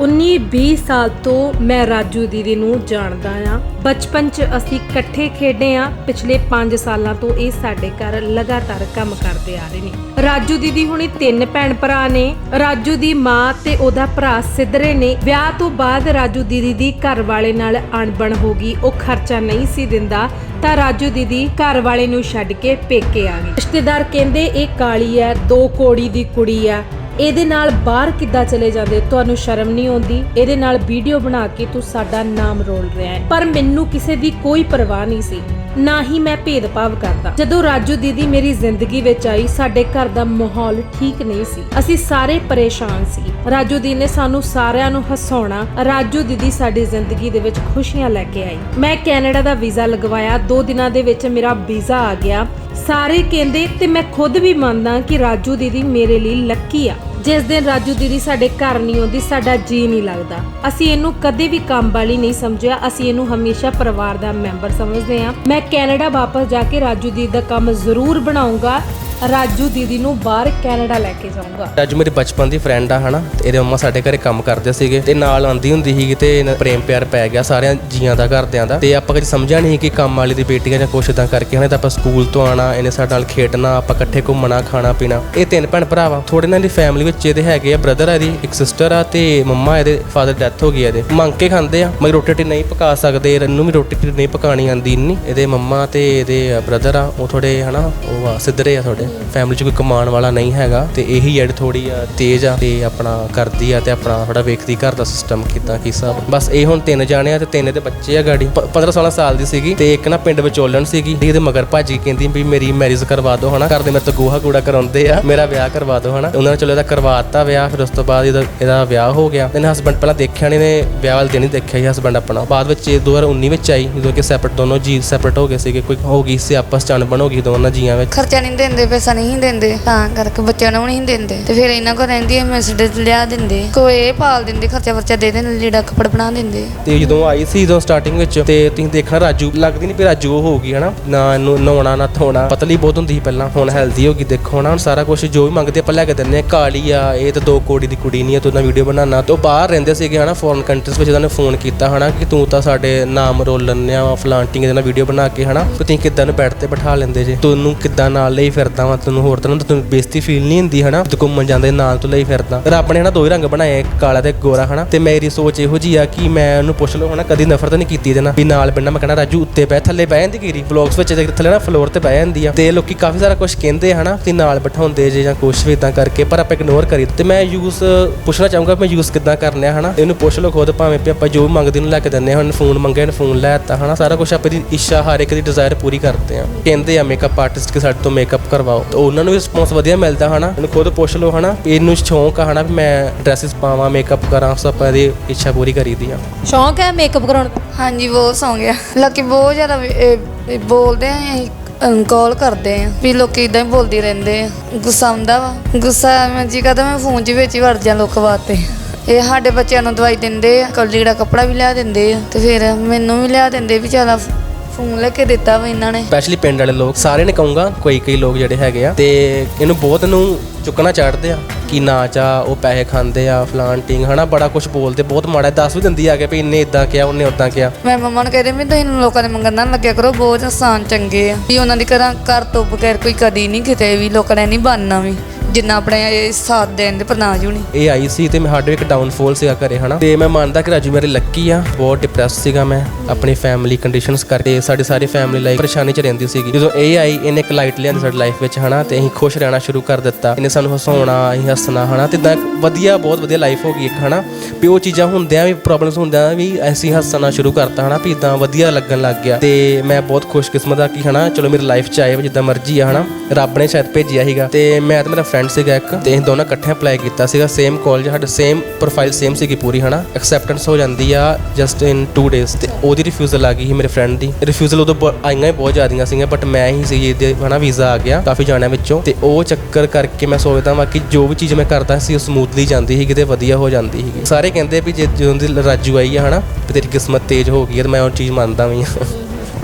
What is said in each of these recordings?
19-20 ਸਾਲ ਤੋਂ ਮੈਂ ਰਾਜੂ ਦੀਦੀ ਨੂੰ ਜਾਣਦਾ ਆ ਬਚਪਨ 'ਚ ਅਸੀਂ ਇਕੱਠੇ ਖੇਡੇ ਆ ਪਿਛਲੇ 5 ਸਾਲਾਂ ਤੋਂ ਇਹ ਸਾਡੇ ਘਰ ਲਗਾਤਾਰ ਕੰਮ ਕਰਦੇ ਆ ਰਹੇ ਨੇ। ਰਾਜੂ ਦੀਦੀ ਹੁਣੀ ਤਿੰਨ ਭੈਣ ਭਰਾ ਨੇ। ਰਾਜੂ ਦੀ ਮਾਂ ਤੇ ਉਹਦਾ ਭਰਾ ਸਿੱਧਰੇ ਨੇ। ਵਿਆਹ ਤੋਂ ਬਾਅਦ ਰਾਜੂ ਦੀਦੀ ਦੀ ਘਰ ਵਾਲੇ ਨਾਲ ਅਣਬਣ ਹੋ ਗਈ। ਉਹ ਖਰਚਾ ਨਹੀਂ ਸੀ ਦਿੰਦਾ, ਤਾਂ ਰਾਜੂ ਦੀਦੀ ਘਰ ਵਾਲੇ ਨੂੰ ਛੱਡ ਕੇ ਪੇਕੇ ਆ ਗਈ ਰਿਸ਼ਤੇਦਾਰ ਕਹਿੰਦੇ, ਇਹ ਕਾਲੀ ਹੈ, ਦੋ ਕੋੜੀ ਦੀ ਕੁੜੀ ਆ ਇਹਦੇ ਨਾਲ ਬਾਹਰ ਕਿੱਦਾਂ ਚਲੇ ਜਾਂਦੇ ਤੁਹਾਨੂੰ ਸ਼ਰਮ ਨਹੀਂ ਆਉਂਦੀ? ਇਹਦੇ ਨਾਲ ਵੀਡੀਓ ਬਣਾ ਕੇ ਤੂੰ ਸਾਡਾ ਨਾਮ ਰੋਲ ਰਿਹਾ ਹੈ। ਪਰ ਮੈਨੂੰ ਕਿਸੇ ਦੀ ਕੋਈ ਪਰਵਾਹ ਨਹੀਂ ਸੀ। ਨਾ ਹੀ ਮੈਂ ਭੇਦਭਾਵ ਕਰਦਾ। ਜਦੋਂ ਰਾਜੂ ਦੀਦੀ ਮੇਰੀ ਜ਼ਿੰਦਗੀ ਵਿੱਚ ਆਈ, ਸਾਡੇ ਘਰ ਦਾ ਮਾਹੌਲ ਠੀਕ ਨਹੀਂ ਸੀ। ਅਸੀਂ ਸਾਰੇ ਪਰੇਸ਼ਾਨ ਸੀ। ਰਾਜੂ ਦੀ ਨੇ ਸਾਨੂੰ ਸਾਰਿਆਂ ਨੂੰ ਹਸਾਉਣਾ, ਰਾਜੂ ਦੀਦੀ ਸਾਡੀ ਜ਼ਿੰਦਗੀ ਦੇ ਵਿੱਚ ਖੁਸ਼ੀਆਂ ਲੈ ਕੇ ਆਈ। ਮੈਂ ਕੈਨੇਡਾ ਦਾ ਵੀਜ਼ਾ ਲਗਵਾਇਆ। 2 ਦਿਨਾਂ ਦੇ ਵਿੱਚ ਮੇਰਾ ਵੀਜ਼ਾ ਆ ਗਿਆ। ਸਾਰੇ ਕਹਿੰਦੇ, ਤੇ ਮੈਂ ਖੁਦ ਵੀ ਮੰਨਦਾ ਕਿ ਰਾਜੂ ਦੀਦੀ ਮੇਰੇ ਲਈ ਲੱਕੀ ਆ। ਜਿਸ ਦਿਨ ਰਾਜੂ ਦੀਦੀ ਸਾਡੇ ਘਰ ਨਹੀਂ ਆਉਂਦੀ, ਸਾਡਾ ਜੀ ਨਹੀਂ ਲੱਗਦਾ। ਅਸੀਂ ਇਹਨੂੰ ਕਦੇ ਵੀ ਕੰਮ ਵਾਲੀ ਨਹੀਂ ਸਮਝਿਆ। ਅਸੀਂ ਇਹਨੂੰ ਹਮੇਸ਼ਾ ਪਰਿਵਾਰ ਦਾ ਮੈਂਬਰ ਸਮਝਦੇ ਹਾਂ। ਮੈਂ ਕੈਨੇਡਾ ਵਾਪਸ ਜਾ ਕੇ ਰਾਜੂ ਦੀਦੀ ਦਾ ਕੰਮ ਜ਼ਰੂਰ ਬਣਾਉਂਗਾ। ਰਾਜੂ ਦੀਦੀ ਨੂੰ ਬਾਹਰ ਕੈਨੇਡਾ ਲੈ ਕੇ ਜਾਊਂਗਾ। ਅੱਜ ਮੇਰੀ ਬਚਪਨ ਦੀ ਫਰੈਂਡ ਆ, ਹਨਾ? ਤੇ ਇਹਦੇ ਮੰਮਾ ਸਾਡੇ ਘਰੇ ਕੰਮ ਕਰਦੇ ਸੀਗੇ ਤੇ ਨਾਲ ਆਂਦੀ ਹੁੰਦੀ ਸੀਗੀ ਤੇ ਇਹਨਾਂ ਪ੍ਰੇਮ ਪਿਆਰ ਪੈ ਗਿਆ ਸਾਰਿਆਂ ਜੀਆਂ ਦਾ, ਘਰਦਿਆਂ ਦਾ। ਤੇ ਆਪਾਂ ਕਦੇ ਸਮਝਿਆ ਨਹੀਂ ਕਿ ਕੰਮ ਵਾਲੀ ਦੀ ਬੇਟੀਆਂ ਜਾਂ ਕੁਛ ਇਦਾਂ ਕਰਕੇ, ਹਨੇ? ਤਾਂ ਆਪਾਂ ਸਕੂਲ ਤੋਂ ਆਣਾ, ਇਹਨੇ ਸਾਡੇ ਨਾਲ ਖੇਡਣਾ, ਆਪਾਂ ਇਕੱਠੇ ਘੁੰਮਣਾ, ਖਾਣਾ, ਪੀਣਾ। ਇਹ ਤਿੰਨ ਭੈਣ ਭਰਾਵਾ ਥੋੜੇ ਨਾਲ ਦੀ ਫੈਮਿਲੀ ਵਿੱਚ ਇਹਦੇ ਹੈਗੇ ਆ ਬ੍ਰਦਰ ਆ ਇਹਦੀ, ਇੱਕ ਸਿਸਟਰ ਆ ਤੇ ਮੰਮਾ ਇਹਦੇ ਫਾਦਰ ਡੈਥ ਹੋ ਗਈ ਆ ਇਹਦੇ। ਮੰਗ ਕੇ ਖਾਂਦੇ ਆ ਮੈਂ ਰੋਟੀ ਰੋਟੀ ਨਹੀਂ ਪਕਾ ਸਕਦੇ ਇਹਨੂੰ ਵੀ ਰੋਟੀ ਰੋਟੀ ਨਹੀਂ ਪਕਾਣੀ ਆਂਦੀ ਇੰਨੀ। ਇਹਦੇ ਮੰਮਾ ਤੇ ਇਹਦੇ ਬ੍ਰਦਰ ਆ, ਉਹ ਥੋੜੇ ਹਨਾ? ਉਹ ਆ, ਸਿੱਧਰੇ ਆ ਥੋੜੇ ਫੈਮਿਲੀ 'ਚ ਕੋਈ ਕਮਾਉਣ ਵਾਲਾ ਨਹੀਂ ਹੈਗਾ ਤੇ ਇਹੀ ਐਡ ਥੋੜੀ ਤੇਜ਼ ਆ ਤੇ ਆਪਣਾ ਕਰਦੀ ਆ ਤੇ ਆਪਣਾ ਥੋੜਾ ਵੇਖਦੀ ਘਰ ਦਾ ਸਿਸਟਮ ਕਿਦਾਂ, ਕੀ ਹਿਸਾਬ। ਬਸ ਇਹ ਹੁਣ ਤਿੰਨ ਜਾਣੇ ਆ ਤੇ ਤਿੰਨ ਦੇ ਬੱਚੇ ਆ ਗਾੜੀ। 15 16 ਸਾਲ ਦੀ ਸੀਗੀ ਤੇ ਇੱਕ ਨਾ ਪਿੰਡ ਵਿਚੋਲਣ ਸੀਗੀ। ਇਹਦੇ ਮਗਰ ਭੱਜ ਕਹਿੰਦੀ ਵੀ ਮੇਰੀ ਮੈਰਿਜ ਕਰਵਾ ਦਿਓ ਹਨਾ। ਘਰ ਮੇਰੇ ਤੋਂ ਗੋਹਾ ਕੂੜਾ ਕਰਾਉਂਦੇ ਆ, ਮੇਰਾ ਵਿਆਹ ਕਰਵਾ ਦਿਓ ਹਨਾ। ਉਹਨਾਂ ਨੇ ਚਲੋ ਇਹਦਾ ਕਰਵਾਤਾ ਵਿਆਹ, ਫਿਰ ਉਸ ਤੋਂ ਬਾਅਦ ਇਹਦਾ ਇਹਦਾ ਵਿਆਹ ਹੋ ਗਿਆ। ਤੇ ਹਸਬੰਡ ਪਹਿਲਾਂ ਦੇਖਿਆ ਨਹੀਂ ਨੇ ਵਿਆਹ ਵਾਲੇ ਦਿਨ ਹੀ ਦੇਖਿਆ ਸੀ ਹਸਬੰਡ ਆਪਣਾ। ਬਾਅਦ ਵਿੱਚ ਇਹ 2019 ਵਿੱਚ ਆਈ, ਜਦੋਂ ਕਿ ਸੈਪਰੇਟ ਦੋਨੋਂ ਜੀ ਸੈਪਰੇਟ ਹੋ ਗਏ ਸੀਗੇ। ਕੋਈ ਹੋ ਗਈ ਸੀ, ਆਪਸ ਚ ਅਣਬਣ ਹੋ ਗਈ ਦੋਨਾਂ ਜੀਆਂ ਵਿੱਚ। ਖਰਚਾ ਨਹੀਂ ਦਿੰਦੇ ਪੈਸਾ ਨਹੀਂ ਦਿੰਦੇ, ਤਾਂ ਕਰਕੇ ਬੱਚਿਆਂ ਨੂੰ ਨਹੀਂ ਦਿੰਦੇ। ਤੇ ਫਿਰ ਇਹਨਾਂ ਕੋਲ ਰਹਿੰਦੀ ਐ ਮੈਸੇਜ ਲਿਆ ਦਿੰਦੇ। ਕੋਈ ਇਹ ਪਾਲ ਦਿੰਦੇ, ਖਰਚਾ ਵਰਚਾ ਦੇ ਦਿੰਦੇ, ਲੀੜਾ ਕੱਪੜ ਬਣਾ ਦਿੰਦੇ। ਤੇ ਜਦੋਂ ਆਈ ਸੀ ਜਦੋਂ ਸਟਾਰਟਿੰਗ ਵਿੱਚ, ਤੇ ਤੁਸੀਂ ਦੇਖਣਾ ਰਾਜੂ, ਲੱਗਦੀ ਨਹੀਂ ਵੀ ਰਾਜੂ ਉਹ ਹੋਊਗੀ ਹਨਾ? ਨਾ ਇਹਨੂੰ ਨਹਾਉਣਾ, ਨਾ ਧੋਣਾ। ਪਤਲੀ ਬਹੁਤ ਹੁੰਦੀ ਸੀ ਪਹਿਲਾਂ, ਹੁਣ ਹੈਲਦੀ ਹੋ ਗਈ, ਦੇਖੋ ਨਾ ਹੁਣ ਸਾਰਾ ਕੁਝ ਜੋ ਵੀ ਮੰਗਦੇ ਆਪਾਂ ਲੈ ਕੇ ਦਿੰਦੇ ਆ ਕਾਲੀ ਆ, ਇਹ ਤਾਂ ਦੋ ਕੋੜੀ ਦੀ ਕੁੜੀ ਨਹੀਂ ਆ, ਤੂੰ ਨਾ ਵੀਡੀਓ ਬਣਾਉਣਾ। ਤੇ ਉਹ ਬਾਹਰ ਰਹਿੰਦੇ ਸੀਗੇ, ਹਨਾ? ਫੋਰਨ ਕੰਟਰੀਜ਼ ਵਿੱਚ ਉਹਨਾਂ ਨੇ ਫੋਨ ਕੀਤਾ, ਹਨਾ? ਕਿ ਤੂੰ ਤਾਂ ਸਾਡੇ ਨਾਮ ਰੋਲਣ ਆ, ਫਲਾਂਟਿੰਗ ਦੇ ਨਾਲ ਵੀਡੀਓ ਬਣਾ ਕੇ, ਹਨਾ? ਤੁਸੀਂ ਕਿੱਦਾਂ ਨੂੰ ਬੈਠ ਤੇ ਬਿਠਾ ਲੈਂਦੇ ਜੇ? ਤੈਨੂੰ ਕਿੱਦਾਂ ਨਾਲ ਲਈ ਫਿਰਦਾ ਵਾ ਤੈਨੂੰ ਹੋਰ ਤਰ੍ਹਾਂ ਦਾ ਤੈਨੂੰ ਬੇਇੱਜ਼ਤੀ ਫੀਲ ਨਹੀਂ ਹੁੰਦੀ, ਹਨਾ? ਤੂੰ ਘੁੰਮਣ ਜਾਂਦੇ ਨਾਲ ਤੂੰ ਲਈ ਫਿਰਦਾ। ਰੱਬ ਨੇ, ਹਨਾ, ਦੋ ਹੀ ਰੰਗ ਬਣਾਏ, ਇੱਕ ਕਾਲਾ ਤੇ ਗੋਰਾ, ਹਨਾ? ਤੇ ਮੇਰੀ ਸੋਚ ਇਹੋ ਜੀ ਆ ਕਿ ਮੈਂ ਉਹਨੂੰ ਪੁੱਛ ਲਓ ਹਨਾ, ਕਦੀ ਨਫ਼ਰਤ ਨਹੀਂ ਕੀਤੀ ਇਹਦੇ ਨਾਲ। ਵੀ ਨਾਲ ਬਿੰਨਾ ਮੈਂ ਕਹਿਣਾ, ਰਾਜੂ, ਉੱਤੇ ਬਹਿ ਥੱਲੇ ਬਹਿ ਜਾਂਦੀ ਕੀਰੀ। ਵਲੌਗਸ ਵਿੱਚ ਥੱਲੇ ਨਾ ਫਲੋਰ ਤੇ ਬਹਿ ਜਾਂਦੀ ਆ। ਤੇ ਲੋਕੀ ਕਾਫੀ ਸਾਰਾ ਕੁਝ ਕਹਿੰਦੇ ਹਨਾ ਕਿ ਨਾਲ ਬਿਠਾਉਂਦੇ ਜੇ ਜਾਂ ਕੁਛ ਵੀ ਇਦਾਂ ਕਰਕੇ, ਪਰ ਆਪਾਂ ਇਗਨੋਰ ਕਰੀ ਤੇ ਮੈਂ ਯੂਜ਼ ਪੁੱਛਣਾ ਚਾਹੂੰਗਾ ਮੈਂ ਯੂਜ਼ ਕਿੱਦਾਂ ਕਰਨਾ ਹਨਾ? ਇਹਨੂੰ ਪੁੱਛ ਲਓ ਖੁਦ, ਭਾਵੇਂ ਵੀ ਆਪਾਂ ਜੋ ਮੰਗਦੇ ਨੂੰ ਲੈ ਕੇ ਦਿੰਦੇ ਹਾਂ ਹੁਣ ਫੋਨ ਮੰਗਿਆ ਨੇ ਫੋਨ ਲੈ ਦਿੱਤਾ, ਹਨਾ? ਸਾਰਾ ਕੁਝ ਆਪਣੀ ਇੱਛਾ, ਹਰ ਇੱਕ ਦੀ ਡਿਜ਼ਾਇਰ ਪੂਰੀ ਕਰਦੇ ਆ। ਕਹਿੰਦੇ ਆ ਮੇਕਅਪ ਆਰਟਿਸਟ ਕਿ ਸਾਡੇ ਤੋਂ ਮੇਕਅਪ ਕਰਵਾ ਕਰਵਾਓ ਤੇ ਉਹਨਾਂ ਨੂੰ ਵੀ ਰਿਸਪੌਂਸ ਵਧੀਆ ਮਿਲਦਾ ਹਨਾ। ਇਹਨੂੰ ਖੁਦ ਪੁੱਛ ਲਓ ਹਨਾ ਵੀ ਇਹਨੂੰ ਸ਼ੌਂਕ ਆ ਹਨਾ ਵੀ ਮੈਂ ਡਰੈਸਸ ਪਾਵਾਂ ਮੇਕਅਪ ਕਰਾਂ ਸਭ ਆਪਾਂ ਇਹਦੀ ਇੱਛਾ ਪੂਰੀ ਕਰੀਦੀ ਆ। ਸ਼ੌਂਕ ਹੈ ਮੇਕਅਪ ਕਰਾਉਣ? ਦਾ ਹਾਂਜੀ ਬਹੁਤ ਸੌਂ ਗਿਆ ਲੋਕੀ ਬਹੁਤ ਜ਼ਿਆਦਾ ਵੀ, ਇਹ, ਇਹ ਬੋਲਦੇ ਆ ਅਸੀਂ ਕਾਲ ਕਰਦੇ ਆ ਵੀ ਲੋਕੀ ਇਦਾਂ ਹੀ ਬੋਲਦੀ ਰਹਿੰਦੇ ਆ। ਗੁੱਸਾ ਆਉਂਦਾ ਵਾ। ਗੁੱਸਾ ਮੈਂ ਜੀ ਕਹਦਾ ਮੈਂ ਫੋਨ 'ਚ ਵਿੱਚ ਹੀ ਵੜ ਜਾ ਲੋਕ ਵਾਸਤੇ। ਇਹ ਸਾਡੇ ਬੱਚਿਆਂ ਨੂੰ ਦਵਾਈ ਦਿੰਦੇ ਆ ਕੱਲੀ ਦਾ ਕੱਪੜਾ ਵੀ ਲਿਆ ਦਿੰਦੇ ਆ ਤੇ ਫਿਰ ਮੈਨੂੰ ਵੀ ਲਿਆ ਦਿੰਦੇ ਵੀ ਚੱਲ ਫੋਨ ਲੈ ਕੇ ਦਿੱਤਾ ਵਾ ਇਹਨਾਂ ਨੇ। ਸਪੈਸ਼ਲੀ ਪਿੰਡ ਵਾਲੇ ਲੋਕ ਸਾਰੇ ਨੇ ਕਹੂੰਗਾ ਕੋਈ ਕਈ ਲੋਕ ਜਿਹੜੇ ਹੈਗੇ ਆ ਤੇ ਇਹਨੂੰ ਬਹੁਤ ਨੂੰ ਚੁੱਕਣਾ ਚਾੜਦੇ ਆ ਕਿ ਨਾਚ ਆ ਉਹ ਪੈਸੇ ਖਾਂਦੇ ਆ ਫਲਾਂਟਿੰਗ ਹਨਾ ਬੜਾ ਕੁਝ ਬੋਲਦੇ ਬਹੁਤ ਮਾੜਾ ਦੱਸ ਵੀ ਦਿੰਦੀ ਆ ਕੇ ਵੀ ਇਹਨੇ ਇਦਾਂ ਕਿਹਾ ਉਹਨੇ ਉਦਾਂ ਕਿਹਾ ਮੈਂ ਮੰਮਾ ਨੂੰ ਕਹਿੰਦੇ ਵੀ ਤੁਸੀਂ ਲੋਕਾਂ ਦੇ ਮੰਗਣ ਨਾ ਲੱਗਿਆ ਕਰੋ ਬਹੁਤ ਆਸਾਨ ਚੰਗੇ ਆ। ਵੀ ਉਹਨਾਂ ਦੀ ਘਰਾਂ ਘਰ ਤੋਂ ਬਗੈਰ ਕੋਈ ਕਦੀ ਨਹੀਂ ਕਿਤੇ ਵੀ ਲੋਕਾਂ ਨੇ ਨਹੀਂ ਬਣਨਾ ਵੀ ਜਿੰਨਾ ਆਪਣੇ ਇਹ ਸਾਥ ਦੇਣ ਦੇ ਪ੍ਰਨਾਜ ਹੋਣੀ। ਇਹ ਆਈ ਸੀ ਤੇ ਮੈਂ ਸਾਡੇ ਇੱਕ ਡਾਊਨਫਾਲ ਸੀਗਾ ਘਰੇ ਹਨਾ। ਤੇ ਮੈਂ ਮੰਨਦਾ ਕਿ ਰਾਜੂ ਮੇਰੇ ਲੱਕੀ ਆ ਬਹੁਤ ਡਿਪਰੈਸ ਸੀਗਾ ਮੈਂ। ਆਪਣੀ ਫੈਮਿਲੀ ਕੰਡੀਸ਼ਨਸ ਕਰਕੇ ਸਾਡੀ ਸਾਰੀ ਫੈਮਿਲੀ ਲਾਈਫ ਪਰੇਸ਼ਾਨੀ ਚ ਰਹਿੰਦੀ ਸੀਗੀ। ਜਦੋਂ ਇਹ ਆਈ ਇਹਨੇ ਇੱਕ ਲਾਈਟ ਲਿਆਂਦੀ ਸਾਡੀ ਲਾਈਫ ਵਿੱਚ, ਹਨਾ, ਤੇ ਅਸੀਂ ਖੁਸ਼ ਰਹਿਣਾ ਸ਼ੁਰੂ ਕਰ ਦਿੱਤਾ। ਇਹਨੇ ਸਾਨੂੰ ਹਸਾਉਣਾ, ਅਸੀਂ ਹੱਸਣਾ, ਹਨਾ, ਤੇ ਇਦਾਂ ਵਧੀਆ, ਬਹੁਤ ਵਧੀਆ ਲਾਈਫ ਹੋ ਗਈ ਇੱਕ, ਹਨਾ। ਵੀ ਉਹ ਚੀਜ਼ਾਂ ਹੁੰਦਿਆਂ ਵੀ ਪ੍ਰੋਬਲਮਸ ਹੁੰਦਿਆਂ ਵੀ ਅਸੀਂ ਹੱਸਣਾ ਸ਼ੁਰੂ ਕਰਤਾ, ਹਨਾ, ਵੀ ਇਦਾਂ ਵਧੀਆ ਲੱਗਣ ਲੱਗ ਗਿਆ। ਤੇ ਮੈਂ ਬਹੁਤ ਖੁਸ਼ਕਿਸਮਤ ਆ ਕਿ, ਹਨਾ, ਚਲੋ ਮੇਰੀ ਲਾਈਫ ਚ ਆਏ ਜਿੱਦਾਂ ਮਰਜ਼ੀ ਆ, ਹਨਾ, ਰੱਬ ਨੇ ਸ਼ਾਇਦ ਭੇਜਿਆ ਸੀਗਾ। ਤੇ ਮੈਂ ਤੇ ਮੇਰਾ ਫਰੈਂਡ ਸੀਗਾ ਇੱਕ, ਤੇ ਅਸੀਂ ਦੋਨਾਂ ਇਕੱਠੇ ਅਪਲਾਈ ਕੀਤਾ ਸੀਗਾ। ਸੇਮ ਕਾਲਜ ਸਾਡਾ ਸੇਮ ਪ੍ਰੋਫਾਈਲ ਸੇਮ ਸੀਗੀ ਪੂਰੀ, ਹਨਾ। ਐਕਸੈਪਟੈਂਸ ਹੋ ਜਾਂਦੀ ਆ ਜਸਟ ਇਨ 2 ਡੇਜ਼ ਤੇ ਉਹਦੀ ਰਿਫਿਊਜ਼ਲ ਆ ਗਈ ਸੀ ਮੇਰੇ ਫਰੈਂਡ ਦੀ। ਰਿਫਿਊਜ਼ਲ ਉਦੋਂ ਬ- ਆਈਆਂ ਹੀ ਬਹੁਤ ਜ਼ਿਆਦੀਆਂ ਸੀਗੀਆਂ ਬਟ ਮੈਂ ਹੀ ਸੀ ਇਹਦੇ ਹਨਾ ਵੀਜ਼ਾ ਆ ਗਿਆ ਕਾਫੀ ਜਾਣਿਆਂ ਵਿੱਚੋਂ। ਤੇ ਉਹ ਚੱਕਰ ਕਰਕੇ ਮੈਂ ਸੋਚਦਾ ਵਾਂ ਕਿ ਜੋ ਵੀ ਚੀਜ਼ ਮੈਂ ਕਰਦਾ ਸੀ, ਉਹ ਸਮੂਥਲੀ ਜਾਂਦੀ ਸੀ ਕਿਤੇ ਵਧੀਆ ਹੋ ਜਾਂਦੀ ਸੀਗੀ। ਸਾਰੇ ਕਹਿੰਦੇ ਵੀ ਜੇ ਜਦੋਂ ਦੀ ਰਾਜੂ ਆਈ ਆ, ਹਨਾ, ਵੀ ਤੇਰੀ ਕਿਸਮਤ ਤੇਜ਼ ਹੋ ਗਈ ਆ, ਤੇ ਮੈਂ ਉਹ ਚੀਜ਼ ਮੰਨਦਾ ਵੀ ਆ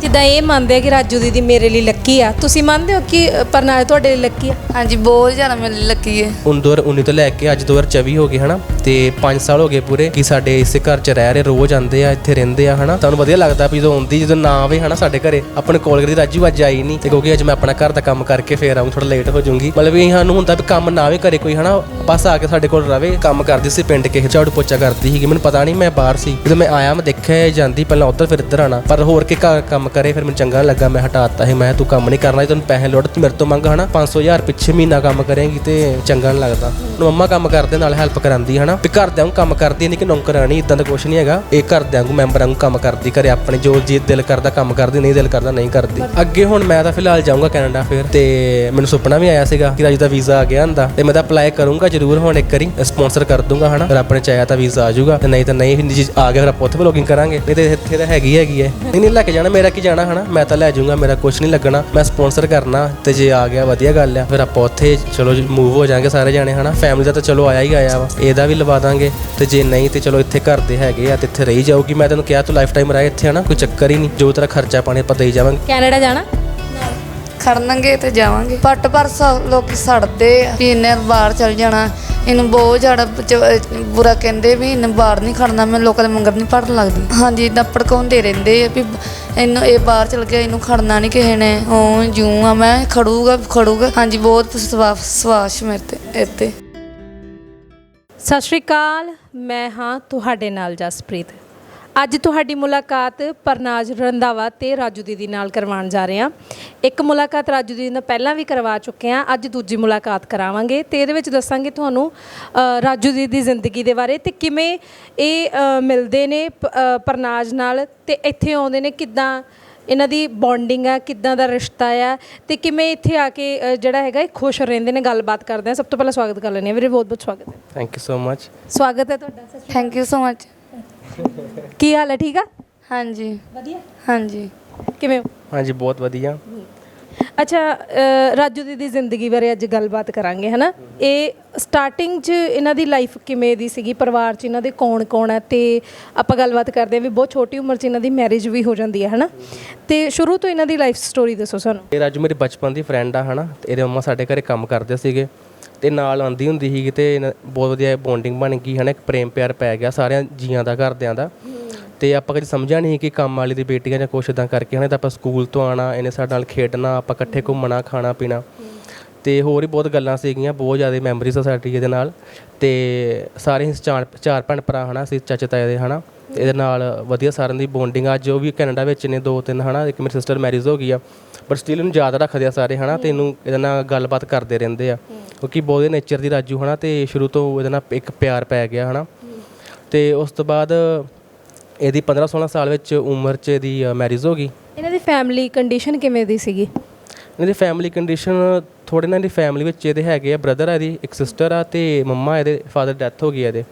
ਜਿੱਦਾਂ ਇਹ ਮੰਨਦੇ ਆ ਕਿ ਰਾਜੂ ਦੀਦੀ ਮੇਰੇ ਲਈ ਲੱਕੀ ਆ ਤੁਸੀਂ ਮੰਨਦੇ ਹੋ ਕਿ ਅ, ਪਰਨਾਜ ਤੁਹਾਡੇ ਲਈ ਲੱਕੀ ਆ? ਹਾਂਜੀ ਬਹੁਤ ਜ਼ਿਆਦਾ ਮੈਨੂੰ ਲੱਗੀ ਹੈ ਹੁਣ 2019 ਤੋਂ ਲੈ ਕੇ ਅੱਜ 2024 ਹੋ ਗਏ ਹਨਾ? ਤੇ 5 ਸਾਲ ਹੋ ਗਏ ਪੂਰੇ ਕਿ ਸਾਡੇ ਇਸੇ ਘਰ 'ਚ ਰਹਿ ਰਹੇ ਰੋਜ਼ ਆਉਂਦੇ ਆ ਇੱਥੇ ਰਹਿੰਦੇ ਆ ਹਨਾ? ਤੁਹਾਨੂੰ ਵਧੀਆ ਲੱਗਦਾ ਵੀ ਜਦੋਂ ਆਉਂਦੀ ਜਦੋਂ ਨਾ ਆਵੇ ਹਨਾ ਸਾਡੇ ਘਰੇ? ਆਪਣੇ ਕੋਲ ਕਰੀ ਰਾਜੂ ਅੱਜ ਆਈ ਨਹੀਂ ਤੇ ਕਿਉਂਕਿ ਅੱਜ ਮੈਂ ਆਪਣਾ ਘਰ ਦਾ ਕੰਮ ਕਰਕੇ ਫੇਰ ਆਉਂ ਥੋੜਾ ਲੇਟ ਹੋ ਜਾਊਂਗੀ। ਮਤਲਬ ਵੀ ਸਾਨੂੰ ਹੁੰਦਾ ਵੀ ਕੰਮ ਨਾ ਵੀ ਕਰੇ ਕੋਈ ਹਨਾ? ਬਸ ਆ ਕੇ ਸਾਡੇ ਕੋਲ ਰਵੇ ਕੰਮ ਕਰਦੀ ਸੀ ਪਿੰਡ ਕਿਸੇ ਝਾੜੂ ਪੋਚਾ ਕਰਦੀ ਸੀਗੀ ਮੈਨੂੰ ਪਤਾ ਨਹੀਂ ਮੈਂ ਬਾਹਰ ਸੀ। ਜਦੋਂ ਮੈਂ ਆਇਆ ਮੈਂ ਦੇਖਿਆ ਇਹ ਜਾਂਦੀ ਪਹਿਲਾਂ ਉੱਧਰ ਫਿਰ ਇੱਧਰ ਆਣਾ ਪਰ ਹੋਰ ਕੇ ਘਰ ਕੰਮ ਕਰੇ, ਫਿਰ ਮੈਨੂੰ ਚੰਗਾ ਲੱਗਾ, ਮੈਂ ਹਟਾਤਾ ਸੀ ਮੈਂ ਕਿਹਾ ਤੂੰ ਕੰਮ ਨਹੀਂ ਕਰਨਾ ਤੈਨੂੰ ਪੈਸੇ ਲੋੜ, ਤੂੰ ਮੇਰੇ ਤੋਂ ਮੰਗ ਹਨਾ 500000 ਪਿੱਛੇ ਮਹੀਨਾ ਕੰਮ ਕਰੇਂਗੀ ਤੇ ਚੰਗਾ ਨਹੀਂ ਲੱਗਦਾ। ਹੁਣ ਮੰਮਾ ਕੰਮ ਕਰਦੇ, ਨਾਲ ਹੈਲਪ ਕਰਾਂਦੀ ਹਨਾ, ਵੀ ਘਰਦਿਆਂ ਨੂੰ ਕੰਮ ਕਰਦੀ ਨਹੀਂ ਕਿ ਨੌਕਰਾਨੀ ਇਦਾਂ ਦਾ ਕੁਝ ਨਹੀਂ ਹੈਗਾ। ਇਹ ਘਰਦਿਆਂ ਨੂੰ ਮੈਂਬਰਾਂ ਨੂੰ ਕੰਮ ਕਰਦੀ, ਘਰੇ ਆਪਣੇ ਜੋ ਜੀ ਦਿਲ ਕਰਦਾ ਕੰਮ ਕਰਦੀ, ਨਹੀਂ ਦਿਲ ਕਰਦਾ, ਨਹੀਂ ਕਰਦੀ। ਅੱਗੇ ਹੁਣ ਮੈਂ ਤਾਂ ਫਿਲਹਾਲ ਜਾਊਂਗਾ ਕੈਨੇਡਾ ਫਿਰ, ਤੇ ਮੈਨੂੰ ਸੁਪਨਾ ਵੀ ਆਇਆ ਸੀਗਾ ਕਿ ਰਾਜੂ ਦਾ ਵੀਜ਼ਾ ਆ ਗਿਆ ਹੁੰਦਾ, ਤੇ ਮੈਂ ਤਾਂ ਅਪਲਾਈ ਕਰੂੰਗਾ ਜ਼ਰੂਰ ਹੁਣ ਇੱਕ ਵਾਰੀ ਸਪਾਂਸਰ ਕਰ ਦੂੰਗਾ ਹਨਾ, ਫਿਰ ਆਪਣੇ ਚਾਹਿਆ ਤਾਂ ਵੀਜ਼ਾ ਆ ਜਾਊਗਾ, ਤੇ ਨਹੀਂ ਤਾਂ ਨਹੀਂ ਫਿਰ ਆ ਗਿਆ, ਫਿਰ ਆਪਾਂ ਉੱਥੇ ਵਲੋਗਿੰਗ ਕਰਾਂਗੇ, ਨਹੀਂ ਤੇ ਇੱਥੇ ਤਾਂ ਹੈਗੀ ਹੈਗੀ ਹੈ। ਨਹੀਂ ਨਹੀਂ, ਲੈ ਕੇ ਜਾਣਾ, ਮੇਰਾ ਕੀ ਜਾਣਾ ਹਨਾ, ਮੈਂ ਤਾਂ ਲੈ ਜਾਊਂਗਾ, ਮੇਰਾ ਕੁਝ ਨਹੀਂ ਲੱਗਣਾ, ਮੈਂ ਸਪਾਂਸਰ ਕਰਨਾ, ਤੇ ਜੇ ਆ ਗਿਆ, ਵਧੀਆ ਗੱਲ ਆ, ਫਿਰ ਆਪਾਂ ਉੱਥੇ ਚਲੋ ਮੂਵ ਹੋ ਜਾਾਂਗੇ ਸਾਰੇ ਜਾਣੇ ਹਨਾ ਫੈਮਿਲੀ ਦਾ ਤਾਂ ਚਲੋ ਆਇਆ ਹੀ ਆਇਆ ਵਾ, ਇਹਦਾ ਵੀ ਲਵਾ ਦਾਂਗੇ, ਤੇ ਜੇ ਨਹੀਂ ਤੇ ਚਲੋ ਇੱਥੇ ਘਰ ਦੇ ਹੈਗੇ ਆ, ਤੇ ਇੱਥੇ ਰਹੀ ਜਾਊਗੀ, ਮੈਂ ਤੈਨੂੰ ਕਿਹਾ ਤੂੰ ਲਾਈਫ ਟਾਈਮ ਰਹਿ ਇੱਥੇ ਹਨਾ, ਕੋਈ ਚੱਕਰ ਹੀ ਨਹੀਂ, ਜੋ ਤੇਰਾ ਖਰਚਾ ਪਾਣੀ ਆਪਾਂ ਦੇਈ ਜਾਵਾਂਗੇ। ਕੈਨੇਡਾ ਜਾਣਾ? ਖੜਨਗੇ ਤੇ ਜਾਵਾਂਗੇ। ਪੱਟ ਪਰ ਲੋਕੀ ਸੜਦੇ ਆ। ਵੀ ਇਹਨੇ ਬਾਹਰ ਚਲ ਜਾਣਾ। ਇਹਨੂੰ ਬਹੁਤ ਜ਼ਿਆਦਾ ਬੁਰਾ ਕਹਿੰਦੇ ਵੀ ਇਹਨੇ ਬਾਹਰ ਨਹੀਂ ਖੜਨਾ ਮੈਂ ਲੋਕਾਂ ਦੇ ਮੰਗਰ ਨਹੀਂ ਪੜਨ ਲੱਗਦੀ। ਹਾਂਜੀ ਇਦਾਂ ਭੜਕਾਉਂਦੇ ਰਹਿੰਦੇ ਆ ਵੀ ਇਹਨੂੰ, ਇਹ ਬਾਹਰ ਚਲ ਗਿਆ, ਇਹਨੂੰ ਖੜਨਾ ਨਹੀਂ ਕਿਸੇ ਨੇ। ਉਹ ਜੂ ਆ ਮੈਂ, ਖੜੂਗਾ ਖੜੂਗਾ। ਹਾਂਜੀ, ਬਹੁਤ ਵਿਸ਼ਵਾਸ ਵਿਸ਼ਵਾਸ ਮੇਰੇ ਤੇ ਇੱਥੇ ਸਤਿ ਸ਼੍ਰੀ ਅਕਾਲ। ਮੈਂ ਹਾਂ ਤੁਹਾਡੇ ਨਾਲ ਜਸਪ੍ਰੀਤ। ਅੱਜ ਤੁਹਾਡੀ ਮੁਲਾਕਾਤ ਪਰਨਾਜ ਰੰਧਾਵਾ ਤੇ ਰਾਜੂ ਦੀਦੀ ਨਾਲ ਕਰਵਾਉਣ ਜਾ ਰਹੇ ਹਾਂ। ਇੱਕ ਮੁਲਾਕਾਤ ਰਾਜੂ ਦੀਦੀ ਨਾਲ ਪਹਿਲਾਂ ਵੀ ਕਰਵਾ ਚੁੱਕੇ ਹਾਂ ਅੱਜ ਦੂਜੀ ਮੁਲਾਕਾਤ ਕਰਾਵਾਂਗੇ ਤੇ ਇਹਦੇ ਵਿੱਚ ਦੱਸਾਂਗੇ ਤੁਹਾਨੂੰ ਰਾਜੂ ਦੀਦੀ ਦੀ ਜ਼ਿੰਦਗੀ ਦੇ ਬਾਰੇ ਤੇ ਕਿਵੇਂ ਇਹ ਮਿਲਦੇ ਨੇ ਪਰਨਾਜ ਨਾਲ ਤੇ ਇੱਥੇ ਆਉਂਦੇ ਨੇ ਕਿੱਦਾਂ ਇਹਨਾਂ ਦੀ ਬੌਂਡਿੰਗ ਆ ਕਿੱਦਾਂ ਦਾ ਰਿਸ਼ਤਾ ਆ ਤੇ ਕਿਵੇਂ ਇੱਥੇ ਆ ਕੇ ਜਿਹੜਾ ਹੈਗਾ ਇਹ ਖੁਸ਼ ਰਹਿੰਦੇ ਨੇ ਗੱਲਬਾਤ ਕਰਦੇ ਆ। ਸਭ ਤੋਂ ਪਹਿਲਾਂ ਸਵਾਗਤ ਕਰ ਲੈਂਦੇ ਆ ਵੀਰੇ ਬਹੁਤ ਬਹੁਤ ਸਵਾਗਤ ਹੈ। ਥੈਂਕ ਯੂ ਸੋ ਮਚ ਸਵਾਗਤ ਹੈ ਤੁਹਾਡਾ। Shri thank you so much. ਕੀ ਹਾਲ ਹੈ ਠੀਕ ਆ? ਹਾਂਜੀ। ਵਧੀਆ? ਹਾਂਜੀ। ਕਿਵੇਂ ਹੋ? ਹਾਂਜੀ ਬਹੁਤ ਵਧੀਆ। ਅੱਛਾ ਅ, ਰਾਜੂ ਦੀ ਦੀ ਜ਼ਿੰਦਗੀ ਬਾਰੇ ਅੱਜ ਗੱਲਬਾਤ ਕਰਾਂਗੇ ਹਨਾ? ਇਹ ਸਟਾਰਟਿੰਗ 'ਚ ਇਹਨਾਂ ਦੀ ਲਾਈਫ ਕਿਵੇਂ ਦੀ ਸੀਗੀ? ਪਰਿਵਾਰ 'ਚ ਇਹਨਾਂ ਦੇ ਕੌਣ ਕੌਣ ਹੈ ਤੇ ਆਪਾਂ ਗੱਲਬਾਤ ਕਰਦੇ ਹਾਂ ਵੀ ਬਹੁਤ ਛੋਟੀ ਉਮਰ 'ਚ ਇਹਨਾਂ ਦੀ ਮੈਰਿਜ ਵੀ ਹੋ ਜਾਂਦੀ ਹੈ ਹਨਾ? ਤੇ ਸ਼ੁਰੂ ਤੋਂ ਇਹਨਾਂ ਦੀ ਲਾਈਫ ਸਟੋਰੀ ਦੱਸੋ ਸਾਨੂੰ। ਇਹ ਰਾਜੂ ਮੇਰੀ ਬਚਪਨ ਦੀ ਫਰੈਂਡ ਆ ਹਨਾ? ਤੇ ਇਹਦੇ ਮੰਮਾ ਸਾਡੇ ਘਰੇ ਕੰਮ ਕਰਦੇ ਸੀਗੇ। ਅਤੇ ਨਾਲ ਆਉਂਦੀ ਹੁੰਦੀ ਸੀਗੀ ਤੇ ਇਹਨਾਂ- ਬਹੁਤ ਵਧੀਆ ਬੌਂਡਿੰਗ ਬਣ ਗਈ ਹੈ ਨਾ ਇੱਕ ਪ੍ਰੇਮ ਪਿਆਰ ਪੈ ਗਿਆ ਸਾਰਿਆਂ ਜੀਆਂ ਦਾ, ਘਰਦਿਆਂ ਦਾ। ਅਤੇ ਆਪਾਂ ਕਦੇ ਸਮਝਿਆ ਨਹੀਂ ਕਿ ਕੰਮ ਵਾਲੀ ਦੀ ਬੇਟੀਆਂ ਜਾਂ ਕੁਛ ਇੱਦਾਂ ਕਰਕੇ ਹੈ ਨਾ ਤਾਂ ਆਪਾਂ ਸਕੂਲ ਤੋਂ ਆਉਣਾ, ਇਹਨੇ ਸਾਡੇ ਨਾਲ ਖੇਡਣਾ, ਆਪਾਂ ਇਕੱਠੇ ਘੁੰਮਣਾ, ਖਾਣਾ, ਪੀਣਾ। ਅਤੇ ਹੋਰ ਵੀ ਬਹੁਤ ਗੱਲਾਂ ਸੀਗੀਆਂ, ਬਹੁਤ ਜ਼ਿਆਦਾ ਮੈਮਰੀ ਸੋਸਾਇਟੀ ਸਾਡੀ ਇਹਦੇ ਨਾਲ। ਅਤੇ ਸਾਰੇ ਅਸੀਂ ਚਾਰ ਚਾਰ ਭੈਣ ਭਰਾ ਹੈ ਨਾ ਅਸੀਂ ਚਾਚੇ ਤਾਏ ਦੇ ਹੈ ਨਾ ਇਹਦੇ ਨਾਲ ਵਧੀਆ ਸਾਰਿਆਂ ਦੀ ਬੌਂਡਿੰਗ ਅੱਜ ਉਹ ਵੀ ਕੈਨੇਡਾ ਵਿੱਚ ਨੇ ਦੋ ਤਿੰਨ ਹਨਾ ਇੱਕ ਮੇਰੀ ਸਿਸਟਰ ਮੈਰਿਜ ਹੋ ਗਈ ਆ। ਪਰ ਸਟਿਲ ਇਹਨੂੰ ਯਾਦ ਰੱਖਦੇ ਆ ਸਾਰੇ ਹਨਾ ਤੇ ਇਹਨੂੰ ਇਹਦੇ ਨਾਲ ਗੱਲਬਾਤ ਕਰਦੇ ਰਹਿੰਦੇ ਆ। ਕਿਉਂਕਿ ਬਹੁਤ ਨੇਚਰ ਦੀ ਰਾਜੂ ਹਨਾ ਤੇ ਸ਼ੁਰੂ ਤੋਂ ਇਹਦੇ ਨਾਲ ਇੱਕ ਪਿਆਰ ਪੈ ਗਿਆ ਹਨਾ। ਤੇ ਉਸ ਤੋਂ ਬਾਅਦ ਇਹਦੀ 15 16 ਸਾਲ ਵਿੱਚ ਉਮਰ 'ਚ ਇਹਦੀ ਮੈਰਿਜ ਹੋ ਗਈ। ਇਹਨਾਂ ਦੀ ਫੈਮਿਲੀ ਕੰਡੀਸ਼ਨ ਕਿਵੇਂ ਦੀ ਸੀਗੀ? ਇਹਦੀ ਫੈਮਿਲੀ ਕੰਡੀਸ਼ਨ ਥੋੜੇ ਨਾ ਇਹਦੀ ਫੈਮਿਲੀ ਵਿੱਚ ਇਹਦੇ ਹੈਗੇ ਆ ਬ੍ਰਦਰ ਆ ਇਹਦੀ ਇੱਕ ਸਿਸਟਰ ਆ ਤੇ ਮੰਮਾ ਇਹਦੇ ਫਾਦਰ ਡੈਥ ਹੋ ਗਈ ਆ ਇਹਦੇ।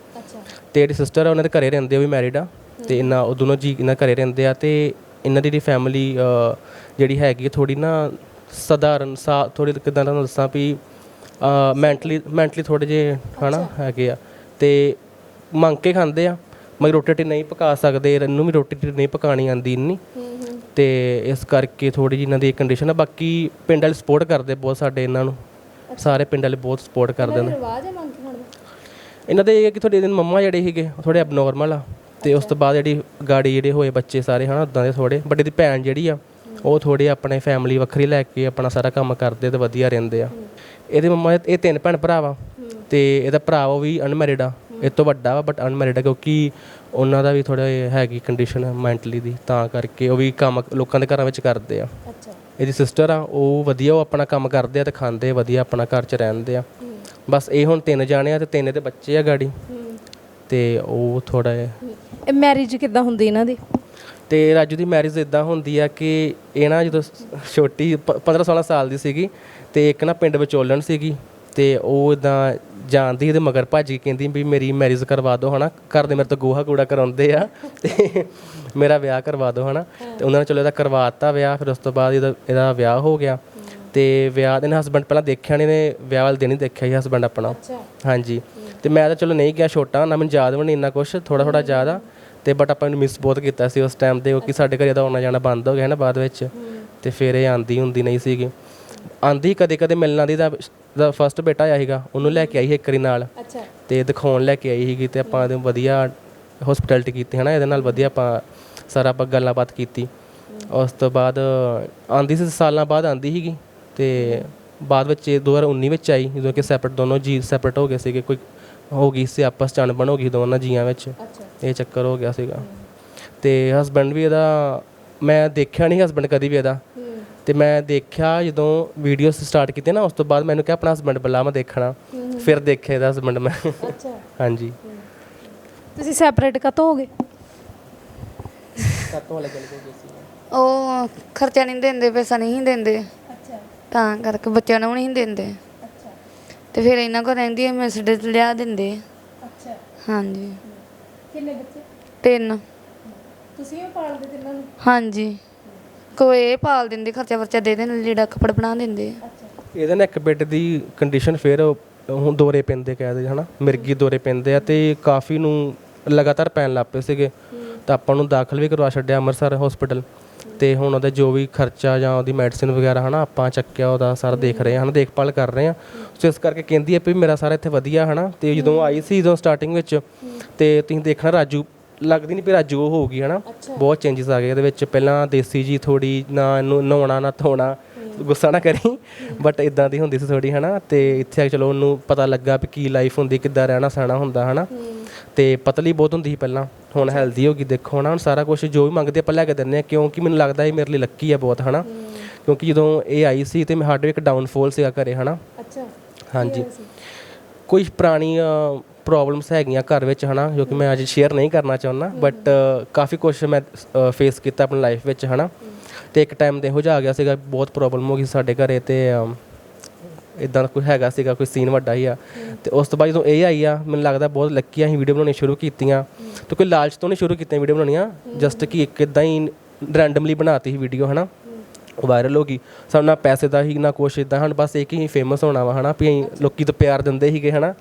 ਤੇ ਜਿਹੜੀ ਸਿਸਟਰ ਆ ਉਹਨਾਂ ਦੇ ਘਰੇ ਰਹਿੰਦੇ ਆ ਵੀ ਮੈਰਿਡ ਆ। ਤੇ ਇਹਨਾਂ ਉਹ ਦੋਨੋਂ ਜੀ ਇਹਨਾਂ ਘਰੇ ਰਹਿੰਦੇ ਆ ਤੇ ਇਹਨਾਂ ਦੀ ਜਿਹੜੀ ਫੈਮਿਲੀ ਜਿਹੜੀ ਹੈਗੀ ਥੋੜੀ ਨਾ ਸਧਾਰਨ ਸਾ ਥੋੜੀ ਕਿਦਾਂ ਦਾ ਦੱਸਾਂ ਵੀ ਮੈਂਟਲੀ ਮੈਂਟਲੀ ਥੋੜੇ ਜੇ ਹਨਾ ਹੈਗੇ ਆ। ਤੇ ਮੰਗ ਕੇ ਖਾਂਦੇ ਆ ਮਗਰ ਰੋਟੀ ਰੋਟੀ ਨਹੀਂ ਪਕਾ ਸਕਦੇ ਇਹਨੂੰ ਵੀ ਰੋਟੀ ਰੂਟੀ ਨਹੀਂ ਪਕਾਣੀ ਆਂਦੀ ਇੰਨੀ। ਤੇ ਇਸ ਕਰਕੇ ਥੋੜੀ ਜਿਹੀ ਇਹਨਾਂ ਦੀ ਕੰਡੀਸ਼ਨ ਆ। ਬਾਕੀ ਪਿੰਡ ਵਾਲੇ ਸਪੋਰਟ ਕਰਦੇ ਬਹੁਤ ਸਾਡੇ ਇਹਨਾਂ ਨੂੰ। ਸਾਰੇ ਪਿੰਡ ਵਾਲੇ ਬਹੁਤ ਸਪੋਰਟ ਕਰਦੇ ਨੇ ਰਿਵਾਜ ਹੈ ਮੰਗ ਕੇ ਖਾਣ ਦਾ ਇਹਨਾਂ ਦੇ ਇਹ ਕਿ ਦਿਨ ਮੰਮਾ ਜਿਹੜੇ ਸੀਗੇ ਉਹ ਥੋੜੇ ਅਬਨੋਰਮਲ ਆ ਤੇ ਉਸ ਤੋਂ ਬਾਅਦ ਜਿਹੜੀ ਗਾੜੀ ਜਿਹੜੇ ਹੋਏ ਬੱਚੇ ਸਾਰੇ ਹਨਾ ਉਦਾਂ ਦੇ ਥੋੜੇ ਬਟ ਇਹਦੀ ਭੈਣ ਜਿਹੜੀ ਆ ਉਹ ਥੋੜੇ ਆਪਣੇ ਫੈਮਿਲੀ ਵੱਖਰੀ ਲੈ ਕੇ ਆਪਣਾ ਸਾਰਾ ਕੰਮ ਕਰਦੇ ਤੇ ਵਧੀਆ ਰਹਿੰਦੇ ਆ। ਇਹਦੇ ਮੰਮਾ ਇਹ ਤਿੰਨ ਭੈਣ ਭਰਾ ਵਾ ਤੇ ਇਹਦਾ ਭਰਾ ਉਹ ਵੀ ਅਨਮੈਰਿਡ ਆ ਇਹ ਤੋਂ ਵੱਡਾ ਵਾ ਬਟ ਅਨਮੈਰਿਡ ਆ ਕਿਉਂਕਿ ਉਹਨਾਂ ਦਾ ਵੀ ਥੋੜਾ ਹੈਗੀ ਕੰਡੀਸ਼ਨ ਮੈਂਟਲੀ ਦੀ ਤਾਂ ਕਰਕੇ ਉਹ ਵੀ ਕੰਮ ਲੋਕਾਂ ਦੇ ਘਰਾਂ ਵਿੱਚ ਕਰਦੇ ਆ। ਅੱਛਾ। ਇਹਦੀ ਸਿਸਟਰ ਆ ਉਹ ਵਧੀਆ ਉਹ ਆਪਣਾ ਕੰਮ ਕਰਦੇ ਆ ਤੇ ਖਾਂਦੇ ਵਧੀਆ ਆਪਣਾ ਘਰ 'ਚ ਰਹਿੰਦੇ ਆ। ਬਸ ਇਹ ਹੁਣ ਤਿੰਨ ਜਾਣੇ ਆ ਤੇ ਤਿੰਨ ਦੇ ਬੱਚੇ ਆ ਗਾੜੀ। ਤੇ ਉਹ ਥੋੜਾ ਇਹ ਮੈਰਿਜ ਕਿੱਦਾਂ ਹੁੰਦੀ ਇਹਨਾਂ ਦੀ? ਤੇ ਰਾਜੂ ਦੀ ਮੈਰਿਜ ਇਦਾਂ ਹੁੰਦੀ ਆ ਕਿ ਇਹ ਨਾ ਜਦੋਂ ਛੋਟੀ 15 16 ਸਾਲ ਦੀ ਸੀਗੀ ਤੇ ਇੱਕ ਨਾ ਪਿੰਡ ਵਿਚੋਲਣ ਸੀਗੀ ਤੇ ਉਹ ਇਦਾਂ ਜਾਣਦੀ ਇਹਦੇ ਮਗਰ ਭੱਜ ਕੇ ਕਹਿੰਦੀ ਵੀ ਮੇਰੀ ਮੈਰਿਜ ਕਰਵਾ ਦਿਓ ਹਨਾ ਘਰ ਦੇ ਮੇਰੇ ਤੋਂ ਗੋਹਾ ਕੂੜਾ ਕਰਾਉਂਦੇ ਆ ਤੇ ਮੇਰਾ ਵਿਆਹ ਕਰਵਾ ਦਿਓ ਹਨਾ। ਤੇ ਉਹਨਾਂ ਨੇ ਚਲੋ ਇਹਦਾ ਕਰਵਾਤਾ ਵਿਆਹ ਫਿਰ ਉਸ ਤੋਂ ਬਾਅਦ ਇਹਦਾ ਇਹਦਾ ਵਿਆਹ ਹੋ ਗਿਆ। ਤੇ ਵਿਆਹ ਦੇ ਹਸਬੰਡ ਪਹਿਲਾਂ ਦੇਖਿਆ ਨਹੀਂ ਨੇ ਵਿਆਹ ਵਾਲੇ ਦਿਨ ਹੀ ਦੇਖਿਆ ਸੀ ਹਸਬੰਡ ਆਪਣਾ। ਹਾਂਜੀ। ਤੇ ਮੈਂ ਤਾਂ ਚਲੋ ਨਹੀਂ ਗਿਆ ਛੋਟਾ ਨਾ ਮੈਨੂੰ ਯਾਦ ਵੀ ਨਹੀਂ ਇੰਨਾ ਕੁਛ ਥੋੜਾ ਥੋੜਾ ਯਾਦ ਆ। ਤੇ ਬਟ ਆਪਾਂ ਨੂੰ ਮਿਸ ਬਹੁਤ ਕੀਤਾ ਸੀ ਉਸ ਟਾਈਮ ਤੇ ਕਿਉਂਕਿ ਸਾਡੇ ਘਰੇ ਦਾ ਆਉਣਾ ਜਾਣਾ ਬੰਦ ਹੋ ਗਿਆ ਨਾ ਬਾਅਦ ਵਿੱਚ। ਤੇ ਫਿਰ ਇਹ ਆਂਦੀ ਹੁੰਦੀ ਨਹੀਂ ਸੀਗੀ। ਆਂਦੀ ਕਦੇ ਕਦੇ ਮਿਲਣ ਤਾਂ ਦਾ ਫਸਟ ਬੇਟਾ ਆਇਆ ਸੀਗਾ ਉਹਨੂੰ ਲੈ ਕੇ ਆਈ ਸੀ ਇੱਕ ਵਾਰੀ ਨਾਲ। ਅੱਛਾ। ਤੇ ਦਿਖਾਉਣ ਲੈ ਕੇ ਆਈ ਸੀਗੀ ਤੇ ਆਪਾਂ ਇਹਦੇ ਵਧੀਆ ਹਸਪਿਟੈਲਿਟੀ ਕੀਤੀ ਹਨਾ ਇਹਦੇ ਨਾਲ ਵਧੀਆ ਆਪਾਂ ਸਾਰਾ ਆਪਾਂ ਗੱਲਬਾਤ ਕੀਤੀ। ਉਸ ਤੋਂ ਬਾਅਦ ਆਂਦੀ ਸੀ ਸਾਲਾਂ ਬਾਅਦ ਆਂਦੀ ਸੀਗੀ। ਤੇ ਬਾਅਦ ਵਿੱਚ ਇਹ 2019 ਵਿੱਚ ਆਈ ਜਦੋਂ ਕਿ ਸੈਪਰੇਟ ਦੋਨੋਂ ਜੀ ਸੈਪਰੇਟ ਹੋ ਗਏ ਸੀਗੇ ਕੋਈ ਹੋ ਗਈ ਸੀ ਆਪਸ ਚ ਅਣਬਣ ਹੋ ਗਈ ਦੋਨਾਂ ਜੀਆਂ ਵਿੱਚ। ਇਹ ਚੱਕਰ ਹੋ ਗਿਆ ਸੀਗਾ। ਤੇ ਹਸਬੰਡ ਵੀ ਇਹਦਾ ਮੈਂ ਦੇਖਿਆ ਨਹੀਂ ਹਸਬੰਡ ਕਦੀ ਵੀ ਇਹਦਾ। ਤੇ ਮੈਂ ਦੇਖਿਆ ਜਦੋਂ ਵੀਡੀਓਸ ਸਟਾਰਟ ਕੀਤੇ ਨਾ ਉਸ ਤੋਂ ਬਾਅਦ ਮੈਨੂੰ ਕਿਹਾ ਆਪਣਾ ਹਸਬੰਡ ਬੁਲਾ ਮੈਂ ਦੇਖਣਾ। ਫਿਰ ਦੇਖਿਆ ਇਹਦਾ ਹਸਬੰਡ ਮੈਂ। ਅੱਛਾ। ਹਾਂਜੀ। ਤੁਸੀਂ ਸੈਪਰੇਟ ਕਦੋਂ ਹੋ ਗਏ? ਵਾਲਾ ਗੱਲ ਕੋਈ ਸੀ? ਉਹ ਖਰਚਾ ਨਹੀਂ ਦਿੰਦੇ ਪੈਸਾ ਨਹੀਂ ਦਿੰਦੇ। ਤਾਂ ਕਰਕੇ ਬੱਚਿਆਂ ਨੂੰ ਨਹੀਂ ਦਿੰਦੇ। ਅੱਛਾ। ਤੇ ਫਿਰ ਇਹਨਾਂ ਕੋਲ ਰਹਿੰਦੀ ਹੈ ਮੈਸੇਜ ਲਿਆ ਦਿੰਦੇ। ਅੱਛਾ। ਹਾਂਜੀ। ਕਿੰਨੇ ਬੱਚੇ? ਤਿੰਨ। ਤੁਸੀਂ ਉਹ ਪਾਲਦੇ ਤਿੰਨਾਂ ਨੂੰ? ਹਾਂਜੀ। ਕੋਈ ਇਹ ਪਾਲ ਦਿੰਦੇ ਖਰਚਾ ਵਰਚਾ ਦੇ ਦੇਣ ਲੀੜਾ ਕੱਪੜਾ ਬਣਾ ਦਿੰਦੇ। ਅੱਛਾ। ਇਹਦੇ ਨਾਲ ਇੱਕ ਬੈੱਡ ਦੀ ਕੰਡੀਸ਼ਨ ਫਿਰ ਹੁਣ ਦੋਰੇ ਪੈਂਦੇ ਕਹਿੰਦੇ ਹਨਾ? ਮਿਰਗੀ ਦੋਰੇ ਪੈਂਦੇ ਆ ਤੇ ਕਾਫੀ ਨੂੰ ਲਗਾਤਾਰ ਪੈਣ ਲੱਗ ਪਏ ਸੀਗੇ। ਤਾਂ ਆਪਾਂ ਨੂੰ ਦਾਖਲ ਵੀ ਕਰਵਾ ਛੱਡਿਆ ਅੰਮ੍ਰਿਤਸਰ ਹਸਪੀਟਲ ਤੇ ਹੁਣ ਉਹਦਾ ਜੋ ਵੀ ਖਰਚਾ ਜਾਂ ਉਹਦੀ ਮੈਡੀਸਿਨ ਵਗੈਰਾ ਹਨਾ ਆਪਾਂ ਚੱਕਿਆ ਉਹਦਾ ਸਾਰਾ ਦੇਖ ਰਹੇ ਹਾਂ ਹਨਾ ਦੇਖਭਾਲ ਕਰ ਰਹੇ ਹਾਂ। ਸੋ ਇਸ ਕਰਕੇ ਕਹਿੰਦੀ ਹੈ ਵੀ ਮੇਰਾ ਸਾਰਾ ਇੱਥੇ ਵਧੀਆ ਹਨਾ ਤੇ ਜਦੋਂ ਆਈ ਸੀ ਜਦੋਂ ਸਟਾਰਟਿੰਗ ਵਿੱਚ ਤੇ ਤੁਸੀਂ ਦੇਖਣਾ ਰਾਜੂ ਲੱਗਦੀ ਨਹੀਂ ਵੀ ਰਾਜੂ ਉਹ ਹੋਊਗੀ ਹਨਾ। ਬਹੁਤ ਚੇਂਜਸ ਆ ਗਏ ਇਹਦੇ ਵਿੱਚ ਪਹਿਲਾਂ ਦੇਸੀ ਜੀ ਥੋੜੀ ਨਾ ਇਹਨੂੰ ਨਹਾਉਣਾ ਨਾ ਧੋਣਾ ਗੁੱਸਾ ਨਾ ਕਰੀ ਬਟ ਇਦਾਂ ਦੀ ਹੁੰਦੀ ਸੀ ਥੋੜੀ ਹਨਾ ਤੇ ਇੱਥੇ ਚਲੋ ਉਹਨੂੰ ਪਤਾ ਲੱਗਾ ਵੀ ਕੀ ਲਾਈਫ ਹੁੰਦੀ ਕਿੱਦਾਂ ਰਹਿਣਾ ਸਹਿਣਾ ਹੁੰਦਾ ਹਨਾ। ਤੇ ਪਤਲੀ ਬਹੁਤ ਹੁੰਦੀ ਸੀ ਪਹਿਲਾਂ ਹੁਣ ਹੈਲਦੀ ਹੋ ਗਈ ਦੇਖੋ ਹਨਾ ਹੁਣ ਸਾਰਾ ਕੁਝ ਜੋ ਵੀ ਮੰਗਦੇ ਆਪਾਂ ਲੈ ਕੇ ਦਿੰਦੇ ਆ ਕਿਉਂਕਿ ਮੈਨੂੰ ਲੱਗਦਾ ਇਹ ਮੇਰੇ ਲਈ ਲੱਕੀ ਆ ਬਹੁਤ ਹਨਾ। ਕਿਉਂਕਿ ਜਦੋਂ ਇਹ ਆਈ ਸੀ ਤੇ ਮੈਂ ਸਾਡੇ ਇੱਕ ਡਾਊਨਫਾਲ ਸੀਗਾ ਘਰੇ ਹਨਾ। ਅੱਛਾ ਹਾਂਜੀ। ਕੋਈ ਪੁਰਾਣੀ ਪ੍ਰੋਬਲਮਸ ਹੈਗੀਆਂ ਘਰ ਵਿੱਚ ਹਨਾ ਜੋ ਕਿ ਮੈਂ ਅੱਜ ਸ਼ੇਅਰ ਨਹੀਂ ਕਰਨਾ ਚਾਹੁੰਦਾ ਬਟ ਕਾਫੀ ਕੁਝ ਮੈਂ ਫੇਸ ਕੀਤਾ ਆਪਣੀ ਲਾਈਫ ਵਿੱਚ ਹਨਾ। ਤੇ ਇੱਕ ਟਾਈਮ ਤੇ ਇਹੋ ਜਿਹਾ ਆ ਗਿਆ ਸੀਗਾ ਬਹੁਤ ਪ੍ਰੋਬਲਮ ਹੋ ਗਈ ਸਾਡੇ ਘਰੇ ਤੇ ਇਦਾਂ ਕੁਝ ਹੈਗਾ ਸੀਗਾ ਕੋਈ ਸੀਨ ਵੱਡਾ ਹੀ ਆ। ਤੇ ਉਸ ਤੋਂ ਬਾਅਦ ਜਦੋਂ ਇਹ ਆਈ ਆ ਮੈਨੂੰ ਲੱਗਦਾ ਬਹੁਤ ਲੱਕੀ ਆ ਅਸੀਂ ਵੀਡੀਓ ਬਣਾਉਣੀ ਸ਼ੁਰੂ ਕੀਤੀਆਂ। ਤੇ ਕੋਈ ਲਾਲਚ ਤੋਂ ਨਹੀਂ ਸ਼ੁਰੂ ਕੀਤੀਆਂ ਵੀਡੀਓ ਬਣਾਉਣੀਆਂ ਜਸਟ ਕਿ ਇੱਕ ਇਦਾਂ ਹੀ ਰੈਂਡਮਲੀ ਬਣਾਤੀ ਸੀ ਵੀਡੀਓ ਹਨਾ। ਵਾਇਰਲ ਹੋ ਗਈ। ਸਾਨੂੰ ਨਾ ਪੈਸੇ ਦਾ ਹੀ ਨਾ ਕੁਛ ਇਦਾਂ ਹਨ ਬਸ ਇੱਕ ਹੀ ਫੇਮਸ ਹੋਣਾ ਵਾ ਹਨਾ ਵੀ ਅਸੀਂ ਲੋਕੀ ਤਾਂ ਪਿਆਰ ਦਿੰਦੇ ਸੀਗੇ ਹਨਾ।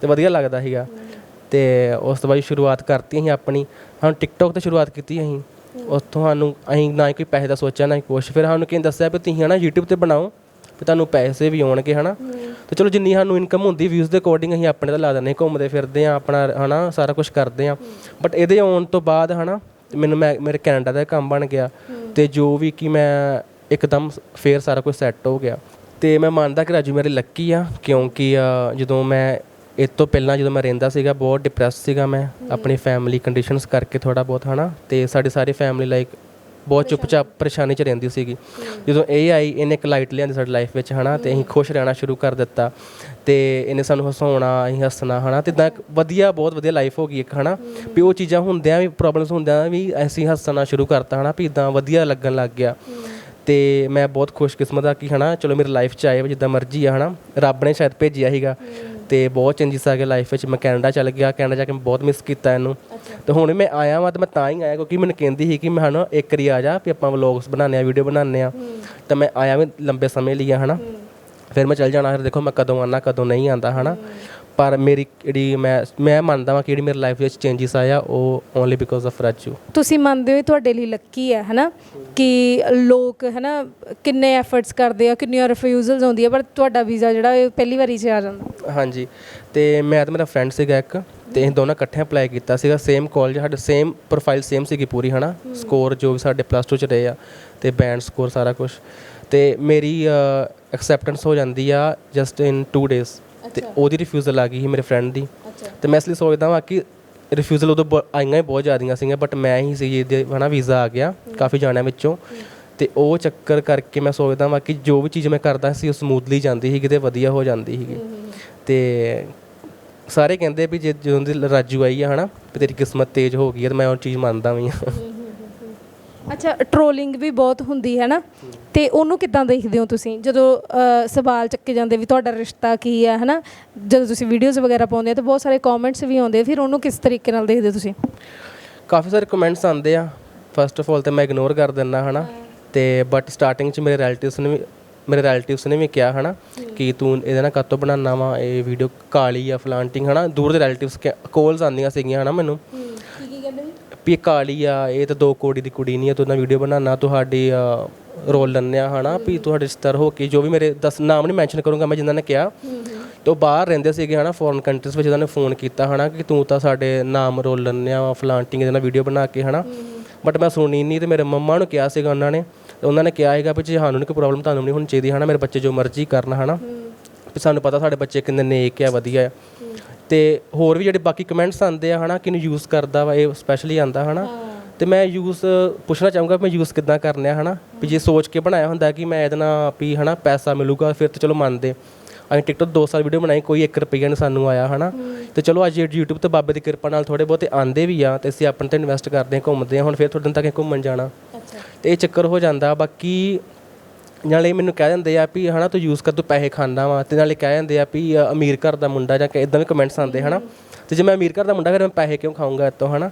ਤੇ ਵਧੀਆ ਲੱਗਦਾ ਸੀਗਾ। ਤੇ ਉਸ ਤੋਂ ਬਾਅਦ ਸ਼ੁਰੂਆਤ ਕਰਤੀ ਅਸੀਂ ਆਪਣੀ। ਹਾਂ ਟਿਕਟੌਕ ਤੇ ਸ਼ੁਰੂਆਤ ਕੀਤੀ ਅਸੀਂ। ਉੱਥੋਂ ਸਾਨੂੰ ਅਸੀਂ ਨਾ ਹੀ ਕੋਈ ਪੈਸੇ ਦਾ ਸੋਚਿਆ ਨਾ ਹੀ ਕੁਛ। ਫਿਰ ਸਾਨੂੰ ਕਿਹਨੇ ਦੱਸਿਆ ਵੀ ਤੁਸੀਂ ਹਨਾ YouTube ਤੇ ਬਣਾਓ। ਵੀ ਤੁਹਾਨੂੰ ਪੈਸੇ ਵੀ ਆਉਣਗੇ ਹਨਾ? ਤੇ ਚਲੋ ਜਿੰਨੀ ਸਾਨੂੰ ਇਨਕਮ ਹੁੰਦੀ ਵਿਊਜ਼ ਦੇ ਅਕੋਰਡਿੰਗ ਅਸੀਂ ਆਪਣੇ ਤੇ ਲਾ ਦਿੰਦੇ ਘੁੰਮਦੇ ਫਿਰਦੇ ਆ ਆਪਣਾ ਹਨਾ ਸਾਰਾ ਕੁਝ ਕਰਦੇ ਆ ਬਟ ਇਹਦੇ ਆਉਣ ਤੋਂ ਬਾਅਦ ਹਨਾ ਮੈਨੂੰ ਮੈਂ ਮੇਰੇ ਕੈਨੇਡਾ ਦਾ ਕੰਮ ਬਣ ਗਿਆ। ਤੇ ਜੋ ਵੀ ਕਿ ਮੈਂ ਇੱਕਦਮ ਫੇਰ ਸਾਰਾ ਕੁਝ ਸੈੱਟ ਹੋ ਗਿਆ। ਤੇ ਮੈਂ ਮੰਨਦਾ ਕਿ ਰਾਜੂ ਮੇਰੇ ਲੱਕੀ ਆ ਕਿਉਂਕਿ ਜਦੋਂ ਮੈਂ ਇਹ ਤੋਂ ਪਹਿਲਾਂ ਜਦੋਂ ਮੈਂ ਰਹਿੰਦਾ ਸੀਗਾ ਬਹੁਤ ਡਿਪਰੈਸ ਸੀਗਾ ਮੈਂ ਆਪਣੀ ਫੈਮਿਲੀ ਕੰਡੀਸ਼ਨਸ ਕਰਕੇ ਥੋੜਾ ਬਹੁਤ ਹਨਾ। ਤੇ ਸਾਡੀ ਸਾਰੀ ਫੈਮਿਲੀ ਲਾਈਕ ਬਹੁਤ ਚੁੱਪਚਾਪ ਪਰੇਸ਼ਾਨੀ ਚ ਰਹਿੰਦੀ ਸੀਗੀ। ਜਦੋਂ ਇਹ ਆਈ, ਇਹਨੇ ਇੱਕ ਲਾਈਟ ਲਿਆਂਦੀ ਸਾਡੀ ਲਾਈਫ ਵਿੱਚ, ਹਨਾ? ਤੇ ਅਸੀਂ ਖੁਸ਼ ਰਹਿਣਾ ਸ਼ੁਰੂ ਕਰ ਦਿੱਤਾ। ਤੇ ਇਹਨੇ ਸਾਨੂੰ ਹਸਾਉਣਾ, ਅਸੀਂ ਹੱਸਣਾ, ਹਨਾ? ਤੇ ਇਦਾਂ ਇੱਕ ਵਧੀਆ, ਬਹੁਤ ਵਧੀਆ ਲਾਈਫ ਹੋ ਗਈ ਇੱਕ, ਹਨਾ? ਵੀ ਉਹ ਚੀਜ਼ਾਂ ਹੁੰਦਿਆਂ ਵੀ ਪ੍ਰੋਬਲਮਸ ਹੁੰਦਿਆਂ ਵੀ ਅਸੀਂ ਹੱਸਣਾ ਸ਼ੁਰੂ ਕਰਤਾ, ਹਨਾ? ਵੀ ਇਦਾਂ ਵਧੀਆ ਲੱਗਣ ਲੱਗ ਗਿਆ। ਤੇ ਮੈਂ ਬਹੁਤ ਖੁਸ਼ਕਿਸਮਤ ਆ ਕਿ, ਹਨਾ? ਚਲੋ ਮੇਰੀ ਲਾਈਫ ਚ ਆਏ, ਵਾ ਜਿੱਦਾਂ ਮਰਜ਼ੀ ਆ, ਹਨਾ? ਰੱਬ ਨੇ ਸ਼ਾਇਦ ਭੇਜਿਆ ਸੀਗਾ। ਤੇ ਬਹੁਤ ਚੇਂਜਸ ਆ ਗਏ ਲਾਈਫ ਵਿੱਚ। ਮੈਂ ਕੈਨੇਡਾ ਚਲ ਗਿਆ ਕੈਨੇਡਾ ਜਾ ਕੇ ਮੈਂ ਬਹੁਤ ਮਿਸ ਕੀਤਾ ਇਹਨੂੰ। ਤੇ ਹੁਣ ਮੈਂ ਆਇਆ ਵਾਂ ਤੇ ਮੈਂ ਤਾਂ ਹੀ ਆਇਆ ਕਿਉਂਕਿ ਮੈਨੂੰ ਕਹਿੰਦੀ ਸੀ ਕਿ ਮੈਂ ਹਨਾ ਇੱਕ ਵਾਰੀ ਆ ਜਾ ਵੀ ਆਪਾਂ ਵਲੌਗਸ ਬਣਾਉਂਦੇ ਆ ਵੀਡੀਓ ਬਣਾਉਂਦੇ ਆ ਤਾਂ ਮੈਂ ਆਇਆ ਵੀ ਲੰਬੇ ਸਮੇਂ ਲਈ ਆ ਹਨਾ। ਫਿਰ ਮੈਂ ਚੱਲ ਜਾਣਾ ਫਿਰ ਦੇਖੋ ਮੈਂ ਕਦੋਂ ਆਣਾ ਕਦੋਂ ਨਹੀਂ ਆਂਦਾ ਹਨਾ। ਪਰ ਮੇਰੀ ਜਿਹੜੀ ਮੈਂ ਮੈਂ ਮੰਨਦਾ ਵਾਂ ਕਿ ਜਿਹੜੀ ਮੇਰੀ ਲਾਈਫ ਵਿੱਚ ਚੇਂਜਸ ਆਇਆ ਉਹ ਓਨਲੀ ਬਿਕੋਜ਼ ਆਫ ਰਾਜੂ। ਤੁਸੀਂ ਮੰਨਦੇ ਹੋ ਤੁਹਾਡੇ ਲਈ ਲੱਕੀ ਹੈ ਹਨਾ? ਕਿ ਲੋਕ ਹਨਾ ਕਿੰਨੇ ਐਫਰਟਸ ਕਰਦੇ ਆ ਕਿੰਨੀਆਂ ਰਿਫਿਊਜ਼ਲਸ ਆਉਂਦੀਆਂ ਪਰ ਤੁਹਾਡਾ ਵੀਜ਼ਾ ਜਿਹੜਾ ਇਹ ਪਹਿਲੀ ਵਾਰੀ 'ਚ ਆ ਜਾਂਦਾ। ਹਾਂਜੀ ਤੇ ਮੈਂ ਤੇ ਮੇਰਾ ਫਰੈਂਡ ਸੀਗਾ ਇੱਕ ਤੇ ਅਸੀਂ ਦੋਨਾਂ ਇਕੱਠੇ ਅਪਲਾਈ ਕੀਤਾ ਸੀਗਾ ਸੇਮ ਕਾਲਜ ਸਾਡੇ ਸੇਮ ਪ੍ਰੋਫਾਈਲ ਸੇਮ ਸੀਗੀ ਪੂਰੀ ਹਨਾ? ਸਕੋਰ ਜੋ ਵੀ ਸਾਡੇ ਪਲੱਸ 2 ਚ ਰਹੇ ਆ ਤੇ ਬੈਂਡ ਸਕੋਰ ਸਾਰਾ ਕੁਝ ਤੇ ਮੇਰੀ ਐਕਸੈਪਟੈਂਸ ਹੋ ਜਾਂਦੀ ਆ ਜਸਟ ਇਨ 2 ਡੇਜ਼ ਤੇ ਉਹਦੀ ਰਿਫਿਊਜ਼ਲ ਆ ਗਈ ਸੀ ਮੇਰੇ ਫਰੈਂਡ ਦੀ। ਤੇ ਮੈਂ ਇਸ ਲਈ ਸੋਚਦਾ ਹਾਂ ਕਿ ਰਿਫਿਊਜ਼ਲ ਉਦੋਂ ਆਈਆਂ ਹੀ ਬਹੁਤ ਜ਼ਿਆਦੀਆਂ ਸੀਗੀਆਂ ਬਟ ਮੈਂ ਹੀ ਸੀ ਜਿਹਦੇ ਹਨਾ ਵੀਜ਼ਾ ਆ ਗਿਆ ਕਾਫੀ ਜਾਣਿਆਂ ਵਿੱਚੋਂ। ਤੇ ਉਹ ਚੱਕਰ ਕਰਕੇ ਮੈਂ ਸੋਚਦਾ ਹਾਂ ਕਿ ਜੋ ਵੀ ਚੀਜ਼ ਮੈਂ ਕਰਦਾ ਸੀ ਉਹ ਸਮੂਥਲੀ ਜਾਂਦੀ ਸੀ ਕਿਤੇ ਵਧੀਆ ਹੋ ਜਾਂਦੀ ਸੀਗੀ। ਤੇ ਸਾਰੇ ਕਹਿੰਦੇ ਵੀ ਜੇ ਜਦੋਂ ਦੀ ਰਾਜੂ ਆਈ ਆ ਹਨਾ ਵੀ ਤੇਰੀ ਕਿਸਮਤ ਤੇਜ਼ ਹੋ ਗਈ ਹੈ ਤੇ ਮੈਂ ਉਹ ਚੀਜ਼ ਮੰਨਦਾ ਵੀ ਹਾਂ ਅੱਛਾ ਟ੍ਰੋਲਿੰਗ ਵੀ ਬਹੁਤ ਹੁੰਦੀ ਹੈ ਨਾ ਤੇ ਉਹਨੂੰ ਕਿੱਦਾਂ ਦੇਖਦੇ ਹੋ ਤੁਸੀਂ? ਜਦੋਂ ਸਵਾਲ ਚੱਕੇ ਜਾਂਦੇ ਵੀ ਤੁਹਾਡਾ ਰਿਸ਼ਤਾ ਕੀ ਹੈ ਹਨਾ ਜਦੋਂ ਤੁਸੀਂ ਵੀਡੀਓਜ਼ ਵਗੈਰਾ ਪਾਉਂਦੇ ਆ ਤਾਂ ਬਹੁਤ ਸਾਰੇ ਕਮੈਂਟਸ ਵੀ ਆਉਂਦੇ ਫਿਰ ਉਹਨੂੰ ਕਿਸ ਤਰੀਕੇ ਨਾਲ ਦੇਖਦੇ ਹੋ ਤੁਸੀਂ? ਕਾਫੀ ਸਾਰੇ ਕਮੈਂਟਸ ਆਉਂਦੇ ਆ। ਫਸਟ ਆਫ ਆਲ ਤੇ ਮੈਂ ਇਗਨੋਰ ਕਰ ਦਿੰਦਾ ਹਨਾ ਤੇ ਬਟ ਸਟਾਰਟਿੰਗ ਚ ਮੇਰੇ ਰਿਲੇਟਿਵਸ ਨੇ ਵੀ ਮੇਰੇ ਰਿਲੇਟਿਵਸ ਨੇ ਵੀ ਕਿਹਾ ਹਨਾ ਕਿ ਤੂੰ ਇਹਦੇ ਨਾਲ ਕਾਤੋਂ ਬਣਾਉਣਾ ਵਾ? ਇਹ ਵੀਡੀਓ ਕਾਲੀ ਆ ਫਲਾਂਟਿੰਗ ਹਨਾ? ਦੂਰ ਦੇ ਰਿਲੇਟਿਵਸ ਕਾਲਸ ਆਉਂਦੀਆਂ ਸੀਗੀਆਂ ਹਨਾ ਮੈਨੂੰ। ਕੀ ਕੀ ਕਹਿੰਦੇ ਵੀ ਕਾਲੀ ਆ ਇਹ ਤਾਂ ਦੋ ਕੋੜੀ ਦੀ ਕੁੜੀ ਨਹੀਂ ਆ ਤੂੰ ਨਾ ਵੀਡੀਓ ਬਣਾਉਣਾ ਤੁਹਾਡੀ ਰੋਲ ਲੰਨਿਆ ਹਨਾ ਵੀ ਤੁਹਾਡੇ ਰਿਸ਼ਤੇਦਾਰ ਹੋ ਕੇ ਜੋ ਵੀ ਮੇਰੇ ਦਸ ਨਾਮ ਨਹੀਂ ਮੈਂਸ਼ਨ ਕਰੂੰਗਾ ਮੈਂ ਜਿਨ੍ਹਾਂ ਨੇ ਕਿਹਾ। ਤੇ ਬਾਹਰ ਰਹਿੰਦੇ ਸੀਗੇ ਹਨਾ ਫੋਰਨ ਕੰਟਰੀਜ਼ ਵਿੱਚ ਉਹਨਾਂ ਨੇ ਫੋਨ ਕੀਤਾ ਹਨਾ ਕਿ ਤੂੰ ਤਾਂ ਸਾਡੇ ਨਾਮ ਰੋਲ ਲੰਨਿਆ ਫਲਾਂਟਿੰਗ ਦੇ ਨਾਲ ਵੀਡੀਓ ਬਣਾ ਕੇ ਹਨਾ। ਬਟ ਮੈਂ ਸੁਣੀ ਨਹੀਂ ਤੇ ਮੇਰੇ ਮੰਮਾ ਨੂੰ ਕਿਹਾ ਸੀਗਾ ਉਹਨਾਂ ਨੇ ਤੇ ਉਹਨਾਂ ਨੇ ਕਿਹਾ ਹੈਗਾ ਵੀ ਜੇ ਸਾਨੂੰ ਨਹੀਂ ਕੋਈ ਪ੍ਰੋਬਲਮ ਤੁਹਾਨੂੰ ਨਹੀਂ ਹੋਣੀ ਚਾਹੀਦੀ ਹਨਾ ਮੇਰੇ ਬੱਚੇ ਜੋ ਮਰਜ਼ੀ ਕਰਨ ਹਨਾ। ਵੀ ਸਾਨੂੰ ਪਤਾ ਸਾਡੇ ਬੱਚੇ ਕਿੰਨੇ ਨੇਕ ਆ ਵਧੀਆ ਆ। ਤੇ ਹੋਰ ਵੀ ਜਿਹੜੇ ਬਾਕੀ ਕਮੈਂਟਸ ਆਉਂਦੇ ਆ ਹਨਾ ਕਿਨੂੰ ਯੂਜ਼ ਕਰਦਾ ਵਾ ਇਹ ਸਪੈਸ਼ਲੀ ਆਂਦਾ ਹਨਾ। ਤੇ ਮੈਂ ਯੂਜ਼ ਪੁੱਛਣਾ ਚਾਹੂੰਗਾ ਮੈਂ ਯੂਜ਼ ਕਿੱਦਾਂ ਕਰਨਾ ਹੈ ਹਨਾ। ਵੀ ਜੇ ਸੋਚ ਕੇ ਬਣਾਇਆ ਹੁੰਦਾ ਕਿ ਮੈਂ ਇਹਦੇ ਨਾਲ ਵੀ ਹਨਾ ਪੈਸਾ ਮਿਲੂਗਾ ਫਿਰ ਤਾਂ ਚਲੋ ਮੰਨਦੇ। ਅਸੀਂ ਟਿਕਟੋਕ 2 ਸਾਲ ਵੀਡੀਓ ਬਣਾਈ ਕੋਈ 1 ਰੁਪਈਆ ਨਹੀਂ ਸਾਨੂੰ ਆਇਆ ਹਨਾ। ਤੇ ਚਲੋ ਅੱਜ YouTube ਤੇ ਬਾਬੇ ਦੀ ਕਿਰਪਾ ਨਾਲ ਥੋੜੇ ਬਹੁਤੇ ਆਂਦੇ ਵੀ ਆ ਤੇ ਅਸੀਂ ਆਪਣੇ ਤੇ ਇਨਵੈਸਟ ਕਰਦੇ ਹਾਂ ਘੁੰਮਦੇ ਹਾਂ ਹੁਣ ਫਿਰ ਥੋੜੇ ਦਿਨ ਤੱਕ ਘੁੰਮਣ ਜਾਣਾ। ਤੇ ਇਹ ਚੱਕਰ ਹੋ ਜਾਂਦਾ ਬਾਕੀ ਨਾਲੇ ਮੈਨੂੰ ਕਹਿ ਦਿੰਦੇ ਆ ਵੀ ਹਨਾ ਤੂੰ ਯੂਜ਼ ਕਰ ਤੂੰ ਪੈਸੇ ਖਾਂਦਾ ਵਾ ਤੇ ਨਾਲੇ ਕਹਿ ਦਿੰਦੇ ਆ ਵੀ ਅ, ਅਮੀਰ ਘਰ ਦਾ ਮੁੰਡਾ ਜਾਂ ਕਿ ਇਦਾਂ ਵੀ ਕਮੈਂਟਸ ਆਉਂਦੇ ਹਨਾ। ਤੇ ਜੇ ਮੈਂ ਅਮੀਰ ਘਰ ਦਾ ਮੁੰਡਾ ਫਿਰ ਮੈਂ ਪੈਸੇ ਕਿਉਂ ਖਾਊਂਗਾ ਇਤੋਂ ਹਨਾ।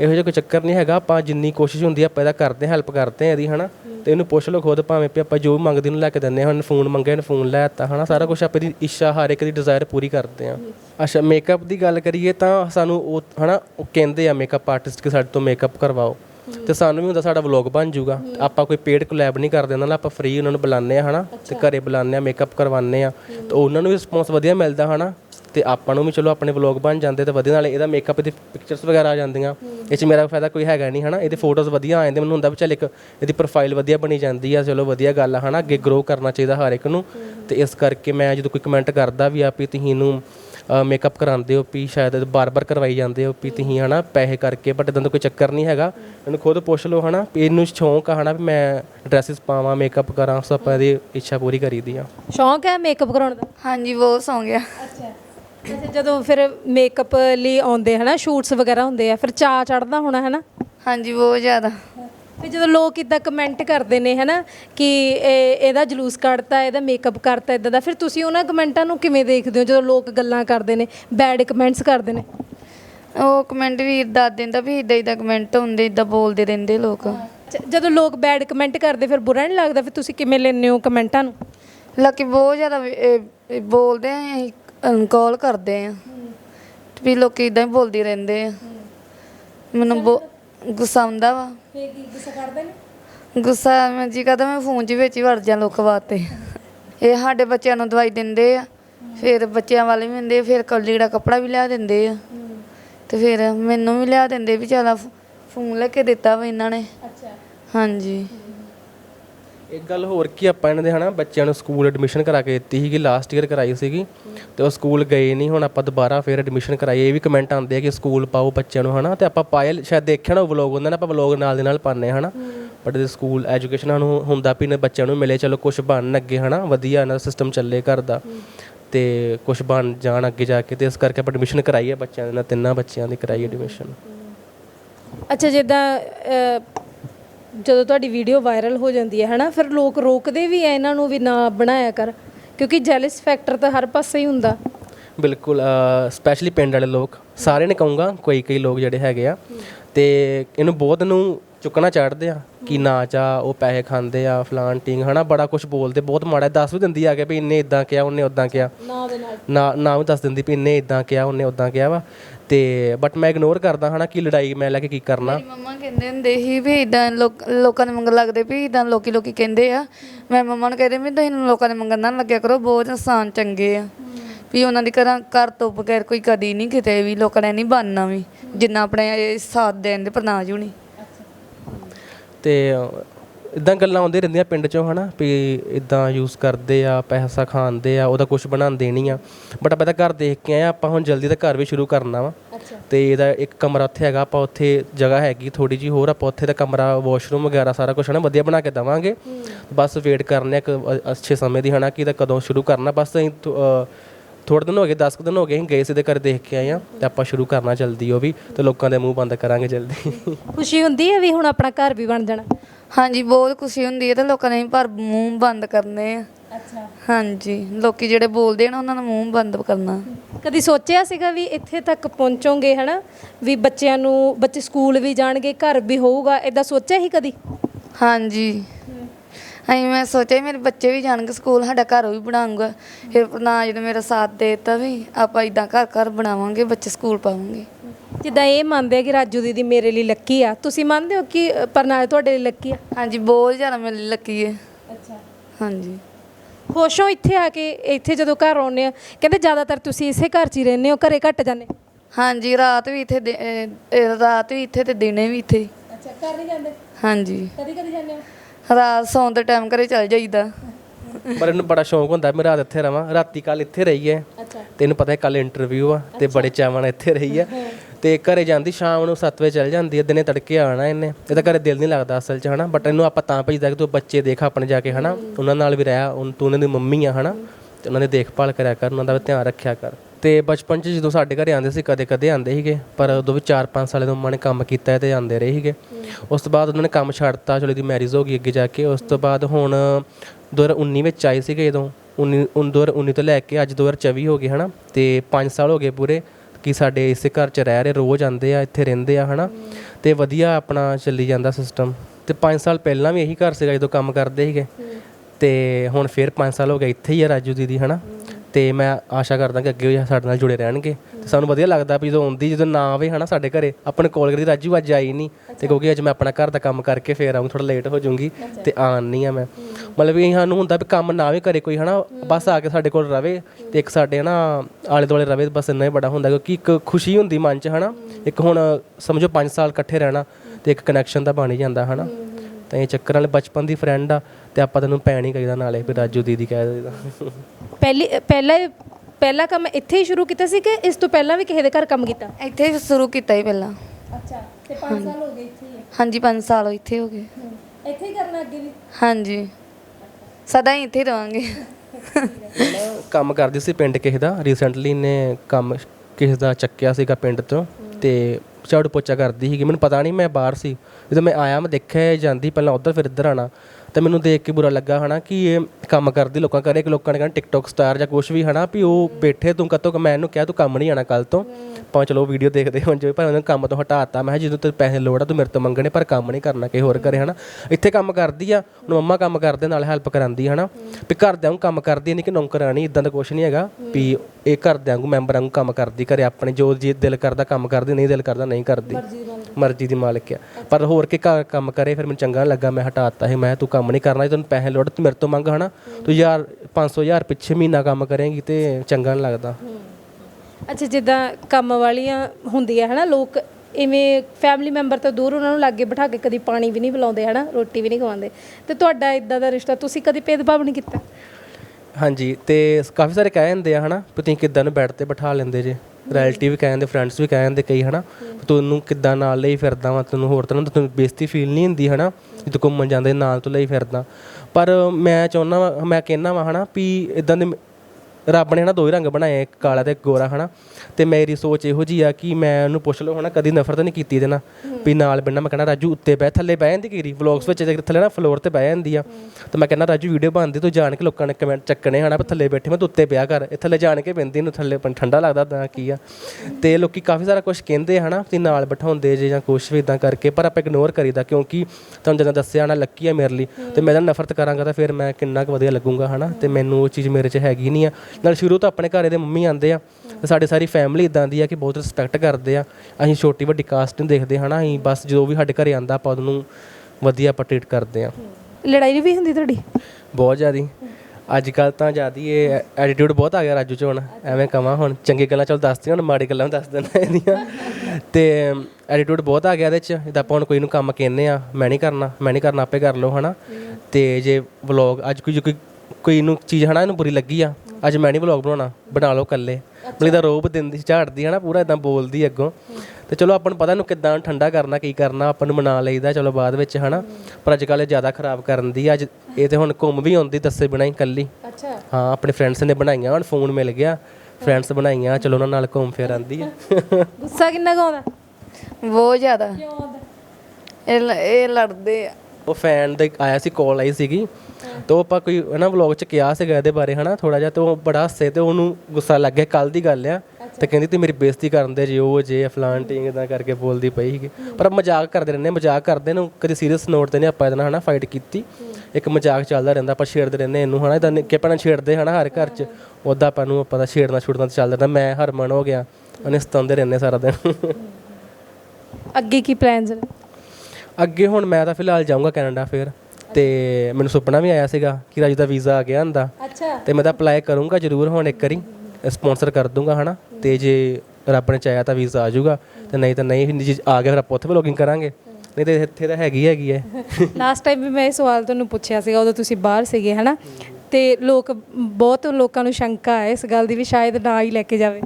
ਇਹੋ ਜਿਹਾ ਕੋਈ ਚੱਕਰ ਨਹੀਂ ਹੈਗਾ ਆਪਾਂ ਜਿੰਨੀ ਕੋਸ਼ਿਸ਼ ਹੁੰਦੀ ਆ ਆਪਾਂ ਇਹਦਾ ਕਰਦੇ ਹਾਂ ਹੈਲਪ ਕਰਦੇ ਹਾਂ ਇਹਦੀ ਹਨਾ। ਤੇ ਇਹਨੂੰ ਪੁੱਛ ਲਓ ਖੁਦ ਭਾਵੇਂ ਵੀ ਆਪਾਂ ਜੋ ਵੀ ਮੰਗਦੇ ਨੂੰ ਲੈ ਕੇ ਦਿੰਦੇ ਹਾਂ ਹੁਣ ਫੋਨ ਮੰਗਿਆ ਨੇ ਫੋਨ ਲੈ ਦਿੱਤਾ ਹਨਾ। ਸਾਰਾ ਕੁਝ ਆਪਾਂ ਦੀ ਇੱਛਾ ਹਰ ਇੱਕ ਦੀ ਡਿਜ਼ਾਇਰ ਪੂਰੀ ਕਰਦੇ ਹਾਂ। ਅੱਛਾ ਮੇਕਅਪ ਦੀ ਗੱਲ ਕਰੀਏ ਤਾਂ ਸਾਨੂੰ ਉਹ ਹਨਾ ਉਹ ਕਹਿੰਦੇ ਆ ਮੇਕਅਪ ਆਰਟਿਸਟ ਕਿ ਸਾਡੇ ਤੋਂ ਮੇਕਅਪ ਕਰਵਾਓ। ਤੇ ਸਾਨੂੰ ਵੀ ਹੁੰਦਾ ਸਾਡਾ ਵਲੌਗ ਬਣ ਜਾਊਗਾ। ਆਪਾਂ ਕੋਈ ਪੇਡ ਕੋਲੈਬ ਨਹੀਂ ਕਰਦੇ ਉਹਨਾਂ ਨਾਲ ਆਪਾਂ ਫ੍ਰੀ ਉਹਨਾਂ ਨੂੰ ਬੁਲਾਉਂਦੇ ਆ ਹਨਾ? ਤੇ ਘਰੇ ਬੁਲਾਉਂਦੇ ਆ ਮੇਕਅਪ ਕਰਵਾਉਂਦੇ ਆ ਤੇ ਉਹਨਾਂ ਨੂੰ ਵੀ ਰਿਸਪੌਂਸ ਵਧੀਆ ਮਿਲਦਾ ਹਨਾ? ਤੇ ਆਪਾਂ ਨੂੰ ਵੀ ਚਲੋ ਆਪਣੇ ਵਲੌਗ ਬਣ ਜਾਂਦੇ ਤੇ ਵਧੀਆ ਨਾਲੇ ਇਹਦਾ ਮੇਕਅਪ ਦੀ ਪਿਕਚਰਸ ਵਗੈਰਾ ਆ ਜਾਂਦੀਆਂ। ਇਹ ਚ ਮੇਰਾ ਫਾਇਦਾ ਕੋਈ ਹੈਗਾ ਨਹੀਂ ਹਨਾ? ਇਹਦੇ ਫੋਟੋਜ਼ ਵਧੀਆ ਆ ਜਾਂਦੇ ਮੈਨੂੰ ਹੁੰਦਾ ਵੀ ਚੱਲ ਇੱਕ ਇਹਦੀ ਪ੍ਰੋਫਾਈਲ ਵਧੀਆ ਬਣੀ ਜਾਂਦੀ ਆ ਚਲੋ ਵਧੀਆ ਗੱਲ ਆ ਹਨਾ? ਅੱਗੇ ਗਰੋ ਕਰਨਾ ਚਾਹੀਦਾ ਹਰ ਇੱਕ ਨੂੰ। ਤੇ ਇਸ ਕਰਕੇ ਮੈਂ ਜਦੋਂ ਕੋਈ ਕਮੈਂਟ ਕਰਦਾ ਵੀ ਆ ਵੀ ਤੁਸੀਂ ਇਹਨੂੰ ਮੇਕਅਪ ਕਰਾਉਂਦੇ ਹੋ ਵੀ ਸ਼ਾਇਦ ਬਾਰ-ਬਾਰ ਕਰਵਾਈ ਜਾਂਦੇ ਹੋ ਵੀ ਤੁਸੀਂ ਹਨਾ ਪੈਸੇ ਕਰਕੇ ਬਟ ਇਦਾਂ ਦਾ ਕੋਈ ਚੱਕਰ ਨਹੀਂ ਹੈਗਾ। ਇਹਨੂੰ ਖੁਦ ਪੁੱਛ ਲਓ ਹਨਾ ਵੀ ਇਹਨੂੰ ਸ਼ੌਂਕ ਆ ਹਨਾ ਵੀ ਮੈਂ ਡਰੈਸਸ ਪਾਵਾਂ ਮੇਕਅਪ ਕਰਾਂ ਸੋ ਆਪਾਂ ਇਹਦੀ ਇੱਛਾ ਪੂਰੀ ਕਰੀਦੀ ਆ। ਸ਼ੌਂਕ ਹੈ ਮੇਕਅਪ ਕਰਾਉਣ ਦਾ? ਹਾਂਜੀ ਬਹੁਤ ਸੌਂ ਗਿਆ ਅੱਛਾ। ਅੱਛਾ ਜਦੋਂ ਫਿਰ ਮੇਕਅਪ ਲਈ ਆਉਂਦੇ ਹਨਾ ਸ਼ੂਟਸ ਵਗੈਰਾ ਹੁੰਦੇ ਆ ਫਿਰ ਚਾਅ ਚੜਦਾ ਹੋਣਾ ਹਨਾ? ਹਾਂਜੀ ਬਹੁਤ ਜ਼ਿਆਦਾ। ਫਿਰ ਜਦੋਂ ਲੋਕ ਇਦਾਂ ਕਮੈਂਟ ਕਰਦੇ ਨੇ ਹਨਾ ਕਿ ਇਹ ਇਹਦਾ ਜਲੂਸ ਕੱਢਤਾ ਇਹਦਾ ਮੇਕਅਪ ਕਰਤਾ ਇਦਾਂ ਦਾ ਫਿਰ ਤੁਸੀਂ ਉਹਨਾਂ ਕਮੈਂਟਾਂ ਨੂੰ ਕਿਵੇਂ ਦੇਖਦੇ ਹੋ ਜਦੋਂ ਲੋਕ ਗੱਲਾਂ ਕਰਦੇ ਨੇ ਬੈਡ ਕਮੈਂਟਸ ਕਰਦੇ ਨੇ? ਉਹ ਕਮੈਂਟ ਵੀ ਦੱਸ ਦਿੰਦਾ ਵੀ ਇਦਾਂ ਇਦਾਂ ਕਮੈਂਟ ਹੁੰਦੇ ਇਦਾਂ ਬੋਲਦੇ ਰਹਿੰਦੇ ਲੋਕ। ਜ- ਜਦੋਂ ਲੋਕ ਬੈਡ ਕਮੈਂਟ ਕਰਦੇ ਫਿਰ ਬੁਰਾ ਨਹੀਂ ਲੱਗਦਾ ਫਿਰ ਤੁਸੀਂ ਕਿਵੇਂ ਲੈਂਦੇ ਹੋ ਕਮੈਂਟਾਂ ਨੂੰ? ਲੋਕੀ ਬਹੁਤ ਜ਼ਿਆਦਾ ਵੀ, ਇਹ- ਇਹ ਬੋਲਦੇ ਆ ਅਸੀਂ ਕਾਲ ਕਰਦੇ ਆ। ਵੀ ਲੋਕੀ ਇਦਾਂ ਹੀ ਬੋਲਦੀ ਰਹਿੰਦੇ ਆ। ਮੈਨੂੰ ਬਹੁਤ ਗੁੱਸਾ ਆਉਂਦਾ ਵਾ। ਫੇਰ ਕੀ ਗੁੱਸਾ ਕਰਦੇ ਨੇ? ਗੁੱਸਾ ਮੈਂ ਜੀ ਕਹਦਾ ਮੈਂ ਫੋਨ 'ਚ ਵਿੱਚ ਹੀ ਵੜ ਜਾ ਲੋਕ ਵਾਸਤੇ। ਇਹ ਸਾਡੇ ਬੱਚਿਆਂ ਨੂੰ ਦਵਾਈ ਦਿੰਦੇ ਆ। ਫਿਰ ਬੱਚਿਆਂ ਵਾਲੇ ਵੀ ਹੁੰਦੇ ਆ, ਫਿਰ ਕੱਲੀ ਦਾ ਕੱਪੜਾ ਵੀ ਲਿਆ ਦਿੰਦੇ ਆ। ਤੇ ਫਿਰ ਮੈਨੂੰ ਵੀ ਲਿਆ ਦਿੰਦੇ ਵੀ ਚੱਲ ਫੋਨ ਲੈ ਕੇ ਦਿੱਤਾ ਵਾ ਇਹਨਾਂ ਨੇ। ਅੱਛਾ। ਹਾਂਜੀ। ਇੱਕ ਗੱਲ ਹੋਰ ਕੀ ਆਪਾਂ ਇਹਨਾਂ ਦੇ ਹਨਾ ਬੱਚਿਆਂ ਨੂੰ ਸਕੂਲ ਐਡਮਿਸ਼ਨ ਕਰਾ ਕੇ ਦਿੱਤੀ ਸੀਗੀ ਲਾਸਟ ਈਅਰ ਕਰਾਈ ਸੀਗੀ ਤੇ ਉਹ ਸਕੂਲ ਗਏ ਨਹੀਂ ਹੁਣ ਆਪਾਂ ਦੁਬਾਰਾ ਫੇਰ ਐਡਮਿਸ਼ਨ ਕਰਾਈ ਇਹ ਵੀ ਕਮੈਂਟ ਆਉਂਦੇ ਆ ਕਿ ਸਕੂਲ ਪਾਓ ਬੱਚਿਆਂ ਨੂੰ ਹਨਾ ਤੇ ਆਪਾਂ ਪਾਏ ਸ਼ਾਇਦ ਦੇਖਿਆ ਨਾ ਵਲੌਗ ਹੁੰਦਾ ਨਾ ਆਪਾਂ ਵਲੌਗ ਨਾਲ ਦੇ ਨਾਲ ਪਾਉਂਦੇ ਹਨਾ। ਬਟ ਦੇ ਸਕੂਲ ਐਜੂਕੇਸ਼ਨ ਨੂੰ ਹੁੰਦਾ ਵੀ ਨੇ ਬੱਚਿਆਂ ਨੂੰ ਮਿਲੇ ਚਲੋ ਕੁਝ ਬਣਨ ਅੱਗੇ ਹਨਾ ਵਧੀਆ ਇਹਨਾਂ ਦਾ ਸਿਸਟਮ ਚੱਲੇ ਘਰ ਦਾ। ਤੇ ਕੁਝ ਬਣ ਜਾਣ ਅੱਗੇ ਜਾ ਕੇ ਤੇ ਇਸ ਕਰਕੇ ਆਪਾਂ ਐਡਮਿਸ਼ਨ ਕਰਾਈ ਹੈ ਬੱਚਿਆਂ ਦੇ ਨਾਲ ਤਿੰਨਾਂ ਬੱਚਿਆਂ ਦੀ ਕਰਾਈ ਐਡਮਿਸ਼ਨ ਅੱਛਾ ਜਿੱਦਾਂ ਜਦੋਂ ਤੁਹਾਡੀ ਵੀਡੀਓ ਵਾਇਰਲ ਹੋ ਜਾਂਦੀ ਹੈ ਹਨਾ? ਫਿਰ ਲੋਕ ਰੋਕਦੇ ਵੀ ਐ ਇਹਨਾਂ ਨੂੰ ਵੀ ਨਾ ਬਣਾਇਆ ਕਰ ਕਿਉਂਕਿ ਜੈਲਸ ਫੈਕਟਰ ਤਾਂ ਹਰ ਪਾਸੇ ਹੀ ਹੁੰਦਾ। ਬਿਲਕੁਲ ਸਪੈਸ਼ਲੀ ਪਿੰਡ ਵਾਲੇ ਲੋਕ। ਸਾਰੇ ਨੇ ਕਹੂੰਗਾ ਕੋਈ ਕਈ ਲੋਕ ਜਿਹੜੇ ਹੈਗੇ ਆ ਤੇ ਇਹਨੂੰ ਬਹੁਤ ਨੂੰ ਚੁੱਕਣਾ ਚਾੜਦੇ ਆ ਕਿ ਨਾਚ ਆ ਉਹ ਪੈਸੇ ਖਾਂਦੇ ਆ ਫਲਾਂਟਿੰਗ ਹਨਾ? ਬੜਾ ਕੁਝ ਬੋਲਦੇ ਬਹੁਤ ਮਾੜਾ। ਦੱਸ ਵੀ ਦਿੰਦੀ ਆ ਕੇ ਵੀ ਇੰਨੇ ਇਦਾਂ ਕਿਹਾ ਉਹਨੇ ਉਦਾਂ ਕਿਹਾ। ਨਾ ਦੇ ਨਾਲ। ਨਾ ਨਾ ਵੀ ਦੱਸ ਦਿੰਦੀ ਵੀ ਇੰਨੇ ਇਦਾਂ ਕਿਹਾ ਉਹਨੇ ਉਦਾਂ ਕਿਹਾ ਵਾ। ਤੇ ਬਟ ਮੈਂ ਇਗਨੋਰ ਕਰਦਾ ਹਨਾ ਕਿ ਲੜਾਈ ਮੈਂ ਲੈ ਕੇ ਕੀ ਕਰਨਾ। ਮੇਰੀ ਮੰਮਾ ਕਹਿੰਦੇ ਹੁੰਦੇ ਸੀ ਵੀ ਇਦਾਂ ਲੋਕਾਂ ਦੇ ਮੰਗਣ ਲੱਗਦੇ ਵੀ ਇਦਾਂ ਲੋਕੀ ਲੋਕੀ ਕਹਿੰਦੇ ਆ। ਮੈਂ ਮੰਮਾ ਨੂੰ ਕਹਿੰਦੇ ਵੀ ਤੁਸੀਂ ਲੋਕਾਂ ਦੇ ਮੰਗਣ ਨਾ ਲੱਗਿਆ ਕਰੋ ਬਹੁਤ ਇਨਸਾਨ ਚੰਗੇ ਆ। ਵੀ ਉਹਨਾਂ ਦੀ ਘਰਾਂ ਘਰ ਤੋਂ ਬਗੈਰ ਕੋਈ ਕਦੀ ਨਹੀਂ ਕਿਤੇ ਵੀ ਲੋਕਾਂ ਨੇ ਨਹੀਂ ਬਣਨਾ ਵੀ ਜਿੰਨਾ ਆਪਣੇ ਇਹ ਸਾਥ ਦੇਣ ਦੇ ਪ੍ਰਨਾਜ ਹੋਣੀ। ਤੇ ਇਦਾਂ ਗੱਲਾਂ ਆਉਂਦੀਆਂ ਰਹਿੰਦੀਆਂ ਪਿੰਡ ਚੋਂ ਹਨਾ ਵੀ ਇਦਾਂ ਯੂਜ਼ ਕਰਦੇ ਆ ਪੈਸਾ ਖਾਂਦੇ ਆ ਉਹਦਾ ਕੁਝ ਬਣਾਉਂਦੇ ਨਹੀਂ ਆ। ਬਟ ਆਪਾਂ ਤਾਂ ਘਰ ਦੇਖ ਕੇ ਆਏ ਆ ਆਪਾਂ ਹੁਣ ਜਲਦੀ ਤਾਂ ਘਰ ਵੀ ਸ਼ੁਰੂ ਕਰਨਾ ਵਾ। ਤੇ ਇਹਦਾ ਇੱਕ ਕਮਰਾ ਉੱਥੇ ਹੈਗਾ ਆਪਾਂ ਉੱਥੇ ਜਗ੍ਹਾ ਹੈਗੀ ਥੋੜੀ ਜੀ ਹੋਰ ਆਪਾਂ ਉੱਥੇ ਦਾ ਕਮਰਾ ਵਾਸ਼ਰੂਮ ਵਗੈਰਾ ਸਾਰਾ ਕੁਝ ਹਨਾ ਵਧੀਆ ਬਣਾ ਕੇ ਦਵਾਂਗੇ। ਬਸ ਵੇਟ ਕਰਨੇ ਇੱਕ ਅੱਛੇ ਸਮੇਂ ਦੀ ਹਨਾ ਕਿ ਇਹਦਾ ਕਦੋਂ ਸ਼ੁਰੂ ਕਰਨਾ। ਬਸ ਅਸੀਂ ਥੋ- ਅ, ਥੋੜ੍ਹੇ ਦਿਨ ਹੋ ਗਏ 10 ਕੁ ਦਿਨ ਹੋ ਗਏ ਅਸੀਂ ਗਏ ਸੀ ਦੇ ਘਰ ਦੇਖ ਕੇ ਆਏ ਆ ਤੇ ਆਪਾਂ ਸ਼ੁਰੂ ਕਰਨਾ ਜਲਦੀ ਉਹ ਵੀ ਤੇ ਲੋਕਾਂ ਦੇ ਮੂੰਹ ਬੰਦ ਕਰਾਂਗੇ ਜਲਦੀ। ਖੁਸ਼ੀ ਹੁੰਦੀ ਹੈ ਵੀ ਹੁਣ ਆਪਣਾ ਘਰ ਵੀ ਬਣ ਜਾਣਾ। ਹਾਂਜੀ ਬਹੁਤ ਖੁਸ਼ੀ ਹੁੰਦੀ ਹੈ ਤੇ ਲੋਕਾਂ ਨੇ ਪਰ ਮੂੰਹ ਬੰਦ ਕਰਨੇ ਆ। ਅੱਛਾ। ਹਾਂਜੀ ਲੋਕੀ ਜਿਹੜੇ ਬੋਲਦੇ ਨਾ ਉਹਨਾਂ ਨੂੰ ਮੂੰਹ ਬੰਦ ਕਰਨਾ। ਕਦੀ ਸੋਚਿਆ ਸੀਗਾ ਵੀ ਇੱਥੇ ਤੱਕ ਪਹੁੰਚੋਗੇ ਹਨਾ? ਵੀ ਬੱਚਿਆਂ ਨੂੰ ਬੱਚੇ ਸਕੂਲ ਵੀ ਜਾਣਗੇ ਘਰ ਵੀ ਹੋਊਗਾ ਇਦਾਂ ਸੋਚਿਆ ਹੀ ਕਦੀ? ਹਾਂਜੀ। ਅਸੀਂ ਮੈਂ ਸੋਚਿਆ ਮੇਰੇ ਬੱਚੇ ਵੀ ਜਾਣਗੇ ਸਕੂਲ ਸਾਡਾ ਘਰ ਵੀ ਬਣਾਉਂਗਾ ਫਿਰ ਨਾ ਜਦੋਂ ਮੇਰਾ ਸਾਥ ਦੇਤਾ ਵੀ ਆਪਾਂ ਇਦਾਂ ਘਰ ਘਰ ਬਣਾਵਾਂਗੇ ਬੱਚੇ ਸਕੂਲ ਪਾਵਾਂਗੇ। ਜਿੱਦਾਂ ਇਹ ਮੰਨਦੇ ਆ ਕਿ ਰਾਜੂ ਦੀਦੀ ਮੇਰੇ ਲਈ ਲੱਕੀ ਆ ਤੁਸੀਂ ਮੰਨਦੇ ਹੋ ਕਿ ਅ, ਪਰਨਾਲੇ ਤੁਹਾਡੇ ਲਈ ਲੱਕੀ ਆ? ਹਾਂਜੀ ਬਹੁਤ ਜ਼ਿਆਦਾ ਮੈਨੂੰ ਲੱਕੀ ਹੈ ਅੱਛਾ। ਹਾਂਜੀ। ਖੁਸ਼ ਹੋ ਇੱਥੇ ਆ ਕੇ ਇੱਥੇ ਜਦੋਂ ਘਰ ਆਉਂਦੇ ਆ ਕਹਿੰਦੇ ਜ਼ਿਆਦਾਤਰ ਤੁਸੀਂ ਇਸੇ ਘਰ 'ਚ ਹੀ ਰਹਿੰਦੇ ਹੋ ਘਰੇ ਘੱਟ ਜਾਂਦੇ? ਹਾਂਜੀ ਰਾਤ ਵੀ ਇੱਥੇ ਦਿ- ਅਹ, ਰਾਤ ਵੀ ਇੱਥੇ ਤੇ ਦਿਨੇ ਵੀ ਇੱਥੇ। ਅੱਛਾ ਘਰ ਨਹੀਂ ਜਾਂਦੇ? ਹਾਂਜੀ। ਕਦੀ ਕਦੀ ਜਾਂਦੇ ਹੋ? ਰਾਤ ਸੌਣ ਦੇ ਟਾਈਮ ਘਰੇ ਚਲ ਜਾਈਦਾ। ਪਰ ਇਹਨੂੰ ਬੜਾ ਸ਼ੌਂਕ ਹੁੰਦਾ ਮੈਂ ਰਾਤ ਇੱਥੇ ਰਵਾਂ। ਰਾਤੀ ਕੱਲ ਇੱਥੇ ਰਹੀ ਹੈ ਅੱਛਾ। ਤੈਨੂੰ ਪਤਾ ਹੈ ਕੱਲ ਇੰਟਰਵਿਊ ਆ ਤੇ ਬੜੇ ਚਾਵਾਂ ਨਾਲ ਇੱਥੇ ਰਹੀ ਆ ਤੇ ਘਰੇ ਜਾਂਦੀ, ਸ਼ਾਮ ਨੂੰ 7 ਵਜੇ ਚਲ ਜਾਂਦੀ ਹੈ, ਦਿਨੇ ਤੜਕੇ ਆਣਾ ਇਹਨੇ। ਇਹਦਾ ਘਰੇ ਦਿਲ ਨਹੀਂ ਲੱਗਦਾ ਅਸਲ 'ਚ, ਹਨਾ? ਬਟ ਇਹਨੂੰ ਆਪਾਂ ਤਾਂ ਭੇਜਦਾ ਕਿ ਤੂੰ ਬੱਚੇ ਦੇਖ ਆਪਣੇ ਜਾ ਕੇ, ਹਨਾ? ਉਹਨਾਂ ਨਾਲ ਵੀ ਰਹਿ ਹੁਣ ਤੂੰ ਉਹਨਾਂ ਦੀ ਮੰਮੀ ਆ, ਹਨਾ? ਤੇ ਉਹਨਾਂ ਦੀ ਦੇਖਭਾਲ ਕਰਿਆ ਕਰ, ਉਹਨਾਂ ਦਾ ਵੀ ਧਿਆਨ ਰੱਖਿਆ ਕਰ। ਤੇ ਬਚਪਨ 'ਚ ਜਦੋਂ ਸਾਡੇ ਘਰੇ ਆਉਂਦੇ ਸੀ ਕਦੇ ਕਦੇ ਆਉਂਦੇ ਸੀਗੇ, ਪਰ ਉਦੋਂ ਵੀ 4-5 ਸਾਲੇ ਤੋਂ ਮੰਮਾ ਨੇ ਕੰਮ ਕੀਤਾ ਹੈ ਤੇ ਆਉਂਦੇ ਰਹੇ ਸੀਗੇ। ਉਸ ਤੋਂ ਬਾਅਦ ਉਹਨਾਂ ਨੇ ਕੰਮ ਛੱਡਤਾ, ਚਲੋ ਦੀ ਮੈਰਿਜ ਹੋ ਗਈ ਅੱਗੇ ਜਾ ਕੇ। ਉਸ ਤੋਂ ਬਾਅਦ ਹੁਣ 2019 ਵਿੱਚ ਆਏ ਸੀਗੇ ਜਦੋਂ 19 ਉਨ 2019 ਤੋਂ ਲੈ ਕੇ ਅੱਜ 2024 ਹੋ ਗਏ, ਹਨਾ? ਤੇ 5 ਸਾਲ ਹੋ ਗਏ ਪੂਰੇ। ਕਿ ਸਾਡੇ ਇਸੇ ਘਰ 'ਚ ਰਹਿ ਰਹੇ ਰੋਜ਼ ਆਉਂਦੇ ਆ ਇੱਥੇ ਰਹਿੰਦੇ ਆ ਹਨਾ? ਤੇ ਵਧੀਆ ਆਪਣਾ ਚੱਲੀ ਜਾਂਦਾ ਸਿਸਟਮ ਤੇ 5 ਸਾਲ ਪਹਿਲਾਂ ਵੀ ਇਹੀ ਘਰ ਸੀਗਾ ਜਦੋਂ ਕੰਮ ਕਰਦੇ ਸੀਗੇ। ਤੇ ਹੁਣ ਫਿਰ 5 ਸਾਲ ਹੋ ਗਏ ਇੱਥੇ ਹੀ ਆ ਰਾਜੂ ਦੀਦੀ ਹਨਾ? ਤੇ ਮੈਂ ਆਸ਼ਾ ਕਰਦਾ ਕਿ ਅੱਗੇ ਵੀ ਸਾਡੇ ਨਾਲ ਜੁੜੇ ਰਹਿਣਗੇ। ਤੇ ਸਾਨੂੰ ਵਧੀਆ ਲੱਗਦਾ ਵੀ ਜਦੋਂ ਆਉਂਦੀ ਜਦੋਂ ਨਾ ਆਵੇ ਹਨਾ ਸਾਡੇ ਘਰੇ ਆਪਣੇ ਕੋਲ ਕਰਦੀ ਰਾਜੂ ਅੱਜ ਆਈ ਨਹੀਂ ਤੇ ਕਿਉਂਕਿ ਅੱਜ ਮੈਂ ਆਪਣਾ ਘਰ ਦਾ ਕੰਮ ਕਰਕੇ ਫੇਰ ਆਉਂ ਥੋੜਾ ਲੇਟ ਹੋ ਜਾਊਂਗੀ ਤੇ ਆਣ ਨਹੀਂ ਆ ਮੈਂ। ਮਤਲਬ ਇਹ ਸਾਨੂੰ ਹੁੰਦਾ ਵੀ ਕੰਮ ਨਾ ਵੀ ਕਰੇ ਕੋਈ ਹਨਾ ਬਸ ਆ ਕੇ ਸਾਡੇ ਕੋਲ ਰਵੇ ਤੇ ਇੱਕ ਸਾਡੇ ਹਨਾ ਆਲੇ ਦੁਆਲੇ ਰਵੇ ਬਸ ਇੰਨਾ ਹੀ ਬੜਾ ਹੁੰਦਾ ਕਿਉਂਕਿ ਇੱਕ ਖੁਸ਼ੀ ਹੁੰਦੀ ਮਨ 'ਚ ਹਨਾ। ਇੱਕ ਹੁਣ ਸਮਝੋ 5 ਸਾਲ ਇਕੱਠੇ ਰਹਿਣਾ ਤੇ ਇੱਕ ਕਨੈਕਸ਼ਨ ਤਾਂ ਬਣ ਹੀ ਜਾਂਦਾ ਹਨਾ। ਤਾਂ ਇਹ ਚੱਕਰ ਵਾਲੇ ਬਚਪਨ ਦੀ ਫਰੈਂਡ ਆ ਤੇ ਆਪਾਂ ਤੈਨੂੰ ਭੈਣ ਹੀ ਕਹੀਦਾ ਨਾਲੇ ਵੀ ਰਾਜੂ ਦੀਦੀ ਕਹਿ ਦੇਈਦਾ ਪਹਿਲੀ ਪਹਿਲਾ ਪਹਿਲਾ ਕੰਮ ਇੱਥੇ ਹੀ ਸ਼ੁਰੂ ਕੀਤਾ ਸੀ ਕਿ ਇਸ ਤੋਂ ਪਹਿਲਾਂ ਵੀ ਕਿਸੇ ਦੇ ਘਰ ਕੰਮ ਕੀਤਾ? ਇੱਥੇ ਹੀ ਸ਼ੁਰੂ ਕੀਤਾ ਹੀ ਪਹਿਲਾਂ। ਅੱਛਾ ਤੇ 5 ਸਾਲ ਹੋ ਗਏ ਇੱਥੇ ਹੀ? ਹਾਂਜੀ 5 ਸਾਲ ਇੱਥੇ ਹੋ ਗਏ। ਇੱਥੇ ਹੀ ਕਰਨਾ ਅੱਗੇ ਵੀ? ਹਾਂਜੀ। ਸਦਾ ਹੀ ਇੱਥੇ ਹੀ ਰਵਾਂਗੇ। ਕੰਮ ਕਰਦੀ ਸੀ ਪਿੰਡ ਕਿਸੇ ਦਾ ਰੀਸੈਂਟਲੀ ਨੇ ਕੰਮ ਕਿਸੇ ਦਾ ਚੱਕਿਆ ਸੀਗਾ ਪਿੰਡ ਤੋਂ ਤੇ ਝਾੜੂ ਪੋਚਾ ਕਰਦੀ ਸੀਗੀ। ਮੈਨੂੰ ਪਤਾ ਨਹੀਂ ਮੈਂ ਬਾਹਰ ਸੀ। ਜਦੋਂ ਮੈਂ ਆਇਆ ਮੈਂ ਦੇਖਿਆ ਜਾਂਦੀ ਪਹਿਲਾਂ ਉਧਰ ਫਿਰ ਇੱਧਰ ਆਣਾ ਤੇ ਮੈਨੂੰ ਦੇਖ ਕੇ ਬੁਰਾ ਲੱਗਾ ਹਨਾ ਕਿ ਇਹ ਕੰਮ ਕਰਦੀ ਲੋਕਾਂ ਕਰੇ ਕਿ ਲੋਕਾਂ ਨੇ ਕਹਿਣਾ ਟਿਕਟੌਕ ਸਟਾਰ ਜਾਂ ਕੁਝ ਵੀ ਹਨਾ, ਵੀ ਉਹ ਬੈਠੇ ਤੂੰ ਕਤੋਂ, ਮੈਂ ਇਹਨੂੰ ਕਿਹਾ ਤੂੰ ਕੰਮ ਨਹੀਂ ਆਣਾ ਕੱਲ ਤੋਂ। ਭਾਵੇਂ ਚਲੋ ਵੀਡੀਓ ਦੇਖਦੇ ਹੁਣ ਜੋ ਪਰ ਉਹਨੇ ਕੰਮ ਤੋਂ ਹਟਾਤਾ, ਮੈਂ ਕਿਹਾ ਜਦੋਂ ਤੇ ਪੈਸੇ ਲੋੜ ਆ, ਤੂੰ ਮੇਰੇ ਤੋਂ ਮੰਗਣੇ, ਪਰ ਕੰਮ ਨਹੀਂ ਕਰਨਾ ਕਿਸੇ ਹੋਰ ਕਰੇ ਹਨਾ। ਇੱਥੇ ਕੰਮ ਕਰਦੀ ਆ, ਹੁਣ ਮੰਮਾ ਕੰਮ ਕਰਦੇ, ਨਾਲ ਹੈਲਪ ਕਰਾਂਦੀ ਹਨਾ। ਵੀ ਘਰਦਿਆਂ ਨੂੰ ਕੰਮ ਕਰਦੀ ਨਹੀਂ ਕਿ ਨੌਕਰਾਨੀ ਇਦਾਂ ਦਾ ਕੁਝ ਨਹੀਂ ਹੈਗਾ। ਵੀ ਇਹ ਘਰਦਿਆਂ ਨੂੰ ਮੈਂਬਰਾਂ ਨੂੰ ਕੰਮ ਕਰਦੀ, ਘਰੇ ਆਪਣੇ ਜੋ ਜੀ ਦਿਲ ਕਰਦਾ ਕੰਮ ਕਰਦੀ, ਨਹੀਂ ਦਿਲ ਕਰਦਾ, ਨਹੀਂ ਕਰਦੀ। ਮਰਜ਼ੀ ਦੀ ਮਾਲਕ ਆ। ਪਰ ਹੋਰ ਕੇ ਘਰ ਕੰਮ ਕਰੇ ਫਿਰ ਮੈਨੂੰ ਚੰਗਾ ਲੱਗਾ ਮੈਂ ਹਟਾਤਾ ਸੀ। ਮੈਂ ਤੂੰ ਕੰਮ ਨਹੀਂ ਕਰਨਾ ਜੇ ਤੈਨੂੰ ਪੈਸੇ ਲੋੜ ਤੂੰ ਮੇਰੇ ਤੋਂ ਮੰਗ ਹਨਾ? ਤੂੰ ਯਾਰ 500 ਹਜ਼ਾਰ ਪਿੱਛੇ ਮਹੀਨਾ ਕੰਮ ਕਰੇਂਗੀ ਤੇ ਚੰਗਾ ਨਹੀਂ ਲੱਗਦਾ। ਅੱਛਾ ਜਿੱਦਾਂ ਕੰਮ ਵਾਲੀਆਂ ਹੁੰਦੀਆਂ ਹਨਾ ਲੋਕ ਇਵੇਂ ਫੈਮਿਲੀ ਮੈਂਬਰ ਤੋਂ ਦੂਰ ਉਹਨਾਂ ਨੂੰ ਲਾਗੇ ਬਿਠਾ ਕੇ ਕਦੀ ਪਾਣੀ ਵੀ ਨਹੀਂ ਪਿਲਾਉਂਦੇ ਹਨਾ ਰੋਟੀ ਵੀ ਨਹੀਂ ਖਵਾਉਂਦੇ। ਤੇ ਤੁਹਾਡਾ ਇਦਾਂ ਦਾ ਰਿਸ਼ਤਾ ਤੁਸੀਂ ਕਦੀ ਭੇਦਭਾਵ ਨਹੀਂ ਕੀਤਾ? ਹਾਂਜੀ ਤੇ ਕਾਫੀ ਸਾਰੇ ਕਹਿ ਜਾਂਦੇ ਆ ਹਨਾ ਤੁਸੀਂ ਕਿੱਦਾਂ ਨੂੰ ਬੈੱਡ ਤੇ ਬਿਠਾ ਲੈਂਦੇ ਜੇ। ਰਿਲੇਟਿਵ ਵੀ ਕਹਿ ਜਾਂਦੇ ਫਰੈਂਡਸ ਵੀ ਕਹਿ ਜਾਂਦੇ ਕਈ ਹਨਾ? ਤੈਨੂੰ ਕਿੱਦਾਂ ਨਾਲ ਲਈ ਫਿਰਦਾ ਵਾ ਤੈਨੂੰ ਹੋਰ ਤਰ੍ਹਾਂ ਤੈਨੂੰ ਬੇਇੱਜ਼ਤੀ ਫੀਲ ਨਹੀਂ ਹੁੰਦੀ ਹਨਾ? ਜਦੋਂ ਘੁੰਮਣ ਜਾਂਦੇ ਨਾਲ ਤੋਂ ਲਈ ਫਿਰਦਾ। ਪਰ ਮੈਂ ਚਾਹੁੰਦਾ ਮੈਂ ਕਹਿੰਦਾ ਵਾਂ ਹਨਾ ਵੀ ਇਦਾਂ ਦੇ ਰੱਬ ਨੇ ਹਨਾ ਦੋ ਹੀ ਰੰਗ ਬਣਾਏ, ਇੱਕ ਕਾਲਾ ਤੇ ਇੱਕ ਗੋਰਾ ਹਨਾ। ਤੇ ਮੇਰੀ ਸੋਚ ਇਹੋ ਜੀ ਆ ਕਿ ਮੈਂ ਉਹਨੂੰ ਪੁੱਛ ਲਓ ਹਨਾ, ਕਦੀ ਨਫ਼ਰਤ ਨਹੀਂ ਕੀਤੀ ਇਹਦੇ ਨਾਲ। ਵੀ ਨਾਲ ਬਿੰਨਾ ਮੈਂ ਕਹਿੰਦਾ ਰਾਜੂ ਉੱਤੇ ਬਹਿ, ਥੱਲੇ ਬਹਿ ਜਾਂਦੀ ਕੀਰੀ। ਵਲੌਗਸ ਵਿੱਚ ਜੇ ਥੱਲੇ ਨਾ ਫਲੋਰ ਤੇ ਬਹਿ ਜਾਂਦੀ ਆ। ਤੇ ਮੈਂ ਕਹਿੰਦਾ ਰਾਜੂ ਵੀਡੀਓ ਬਣਦੀ, ਤੂੰ ਜਾਣ ਕੇ ਲੋਕਾਂ ਨੇ ਕਮੈਂਟ ਚੱਕਣੇ ਹਨਾ, ਵੀ ਥੱਲੇ ਬੈਠੇ ਮੈਂ ਤੂੰ ਉੱਤੇ ਪਿਆ ਕਰ। ਇਹ ਥੱਲੇ ਜਾਣ ਕੇ ਪੈਂਦੀ ਨੂੰ ਥੱਲੇ ਪਨ ਠੰਡਾ ਲੱਗਦਾ ਤਾਂ ਕੀ ਆ। ਤੇ ਲੋਕੀ ਕਾਫੀ ਸਾਰਾ ਕੁਝ ਕਹਿੰਦੇ ਆ ਹਨਾ, ਵੀ ਨਾਲ ਬਿਠਾਉਂਦੇ ਜੇ ਜਾਂ ਕੁਝ ਵੀ ਇਦਾਂ ਕਰਕੇ, ਪਰ ਆਪਾਂ ਇਗਨੋਰ ਕਰੀਦਾ, ਕਿਉਂਕਿ ਤੁਹਾਨੂੰ ਜਦੋਂ ਦੱਸਿਆ ਨਾ ਲੱਕੀ ਆ ਮੇਰੇ ਲਈ, ਤੇ ਮੈਂ ਤਾਂ ਨਫ਼ਰਤ ਕਰਾਂਗਾ ਤਾਂ ਫਿਰ ਮੈਂ ਕਿੰਨਾ ਕੁ ਵਧੀਆ ਲੱਗੂਗਾ ਹਨਾ। ਤੇ ਮੈਨੂੰ ਉਹ ਚੀਜ਼ ਮੇਰੇ 'ਚ ਹੈਗੀ ਨਹੀਂ ਆ। ਨਾਲ ਸ਼ੁਰੂ ਤੋਂ ਆਪਣੇ ਘਰੇ ਦੇ ਮੰਮੀ ਆਂਦੇ ਆ ਸਾਡੀ ਸਾਰੀ ਫੈਮਿਲੀ ਇਦਾਂ ਦੀ ਆ ਕਿ ਬਹੁਤ ਰਿਸਪੈਕਟ ਕਰਦੇ ਆ। ਅਸੀਂ ਛੋਟੀ ਵੱਡੀ ਕਾਸਟ ਨੂੰ ਦੇਖਦੇ ਹਨਾ ਅਸੀਂ ਬਸ ਜਦੋਂ ਵੀ ਸਾਡੇ ਘਰੇ ਆਂਦਾ ਆਪਾਂ ਉਹਨੂੰ ਵਧੀਆ ਆਪਾਂ ਟ੍ਰੀਟ ਕਰਦੇ ਆ ਲੜਾਈ ਵੀ ਹੁੰਦੀ ਤੁਹਾਡੀ? ਬਹੁਤ ਜ਼ਿਆਦੀ। ਅੱਜ ਕੱਲ ਤਾਂ ਜਿਆਦੀ ਇਹ ਐਟੀਟਿਊਡ ਬਹੁਤ ਆ ਗਿਆ ਰਾਜੂ ਚ ਹੁਣ। ਐਵੇਂ ਕਵਾਂ ਹੁਣ ਚੰਗੀ ਗੱਲਾਂ ਚਲ ਦੱਸਦੀ ਹੁਣ ਮਾੜੀ ਗੱਲਾਂ ਦੱਸ ਦਿੰਦਾ ਇਹਦੀਆਂ। ਤੇ ਐਟੀਟਿਊਡ ਬਹੁਤ ਆ ਗਿਆ ਇਹਦੇ ਚ ਜਿੱਦਾਂ ਆਪਾਂ ਹੁਣ ਕੋਈ ਨੂੰ ਕੰਮ ਕਹਿੰਦੇ ਆ ਮੈਂ ਨਹੀਂ ਕਰਨਾ ਮੈਂ ਨਹੀਂ ਕਰਨਾ ਆਪੇ ਕਰ ਲਓ ਹਨਾ। ਤੇ ਜੇ ਵਲੌਗ ਅੱਜ ਕੋਈ ਕੋਈ ਕੋਈ ਨੂੰ ਚੀਜ਼ ਹਨਾ ਇਹਨੂੰ ਬੁਰੀ ਲੱਗੀ ਆ ਅੱਜ ਮੈਂ ਨਹੀਂ ਵਲੌਗ ਬਣਾਉਣਾ ਬਣਾ ਲਓ ਇਕੱਲੇ। ਬਲੀ ਦਾ ਰੋਬ ਦਿੰਦੀ ਝਾੜਦੀ ਹਨਾ ਪੂਰਾ ਇਦਾਂ ਬੋਲਦੀ ਅੱਗੋਂ। ਤੇ ਚਲੋ ਆਪਾਂ ਨੂੰ ਪਤਾ ਇਹਨੂੰ ਕਿੱਦਾਂ ਠੰਡਾ ਕਰਨਾ ਕੀ ਕਰਨਾ ਆਪਾਂ ਨੂੰ ਮਨਾ ਲਈਦਾ ਚਲੋ ਬਾਅਦ ਵਿੱਚ ਹਨਾ। ਪਰ ਅੱਜ ਕੱਲ੍ਹ ਜ਼ਿਆਦਾ ਖਰਾਬ ਕਰਨ ਦੀ। ਅੱਜ ਇਹ ਤੇ ਹੁਣ ਘੁੰਮ ਵੀ ਆਉਂਦੀ ਦੱਸੇ ਬਿਨਾਂ ਹੀ ਇਕੱਲੀ। ਅੱਛਾ। ਹਾਂ ਆਪਣੇ ਫਰੈਂਡਸ ਨੇ ਬਣਾਈਆਂ ਹੁਣ ਫੋਨ ਮਿਲ ਗਿਆ। ਫਰੈਂਡਸ ਬਣਾਈਆਂ ਚਲੋ ਉਹਨਾਂ ਨਾਲ ਘੁੰਮ ਫਿਰ ਆਂਦੀ ਆ। ਗੁੱਸਾ ਕਿੰਨਾ ਕੁ ਆਉਂਦਾ? ਬਹੁਤ ਜ਼ਿਆਦਾ। ਕਿਉਂ ਆਉਂਦਾ? ਇਹ ਲੜਦੇ ਆ। ਉਹ ਫੈਨ ਦਾ ਆਇਆ ਸੀ ਕਾਲ ਆਈ ਸੀਗੀ। ਤੇ ਉਹ ਆਪਾਂ ਕੋਈ ਹਨਾ ਵਲੌਗ ਚ ਕਿਹਾ ਸੀਗਾ ਇਹਦੇ ਬਾਰੇ ਹਨਾ ਥੋੜਾ ਜਿਹਾ ਤੇ ਉਹ ਬੜਾ ਹੱਸੇ ਤੇ ਉਹਨੂੰ ਗੁੱਸਾ ਲੱਗ ਗਿਆ ਕੱਲ ਦੀ ਗੱਲ ਆ। ਤੇ ਕਹਿੰਦੀ ਤੇ ਮੇਰੀ ਬੇਇੱਜ਼ਤੀ ਕਰਨ ਦੇ ਜੇ ਉਹ ਜੇ ਫਲਾਨ ਟਿੰਗ ਇਦਾਂ ਕਰਕੇ ਬੋਲਦੀ ਪਈ ਸੀਗੀ। ਪਰ ਮਜ਼ਾਕ ਕਰਦੇ ਰਹਿੰਦੇ ਮਜ਼ਾਕ ਕਰਦੇ ਨੂੰ ਕਦੇ ਸੀਰੀਅਸ ਨੋਟ ਤੇ ਨਹੀਂ ਆਪਾਂ ਇਹਦੇ ਨਾਲ ਹਨਾ ਫਾਈਟ ਕੀਤੀ। ਇੱਕ ਮਜ਼ਾਕ ਚੱਲਦਾ ਰਹਿੰਦਾ ਆਪਾਂ ਛੇੜਦੇ ਰਹਿੰਦੇ ਇਹਨੂੰ ਹਨਾ ਇਦਾਂ ਨਿੱਕੇ ਪਣਾ ਛੇੜਦੇ ਹਨਾ ਹਰ ਘਰ ਚ। ਉਹਦਾ ਆਪਾਂ ਨੂੰ ਆਪਾਂ ਦਾ ਛੇੜਨਾ ਛੁੜਨਾ ਤੇ ਚੱਲਦਾ ਰਹਿੰਦਾ। ਮੈਂ ਹਰਮਨ ਹੋ ਗਿਆ ਉਹਨੇ ਸਤਾਉਂਦੇ ਰਹਿੰਦੇ ਸਾਰਾ ਦਿਨ। ਅੱਗੇ ਕੀ ਪਲਾਨਸ ਨੇ? ਅੱਗੇ ਹੁਣ ਮੈਂ ਤਾਂ ਫਿਲਹਾਲ ਜਾਊਂਗਾ ਕੈਨੇਡਾ ਫਿਰ। ਤੇ ਮੈਨੂੰ ਸੁਪਨਾ ਵੀ ਆਇਆ ਸੀਗਾ ਕਿ ਰਾਜੂ ਦਾ ਵੀਜ਼ਾ ਆ ਗਿਆ ਹੁੰਦਾ। ਅੱਛਾ। ਤੇ ਮੈਂ ਤਾਂ ਅਪਲਾਈ ਕਰੂੰਗਾ ਜ਼ਰੂਰ ਹੁਣ ਇੱਕ ਵਾਰੀ ਸਪਾਂਸਰ ਕਰ ਦੂੰਗਾ ਹਨਾ। ਤੇ ਜੇ ਰੱਬ ਨੇ ਚਾਹਿਆ ਤਾਂ ਵੀਜ਼ਾ ਆ ਜਾਊਗਾ ਤੇ ਨਹੀਂ ਤਾਂ ਨਹੀਂ ਜੇ ਆ ਗਿਆ ਫਿਰ ਆਪਾਂ ਉੱਥੇ ਵਲੋਗਿੰਗ ਕਰਾਂਗੇ। ਨਹੀਂ ਤੇ ਇੱਥੇ ਤਾਂ ਹੈਗੀ ਹੈਗੀ ਹੈ। ਲਾਸਟ ਟਾਈਮ ਵੀ ਮੈਂ ਇਹ ਸਵਾਲ ਤੁਹਾਨੂੰ ਪੁੱਛਿਆ ਸੀਗਾ ਉਦੋਂ ਤੁਸੀਂ ਬਾਹਰ ਸੀਗੇ ਹਨਾ। ਤੇ ਲੋਕ ਬਹੁਤ ਲੋਕਾਂ ਨੂੰ ਸ਼ੰਕਾ ਹੈ ਇਸ ਗੱਲ ਦੀ ਵੀ ਸ਼ਾਇਦ ਨਾ ਹੀ ਲੈ ਕੇ ਜਾਵੇ।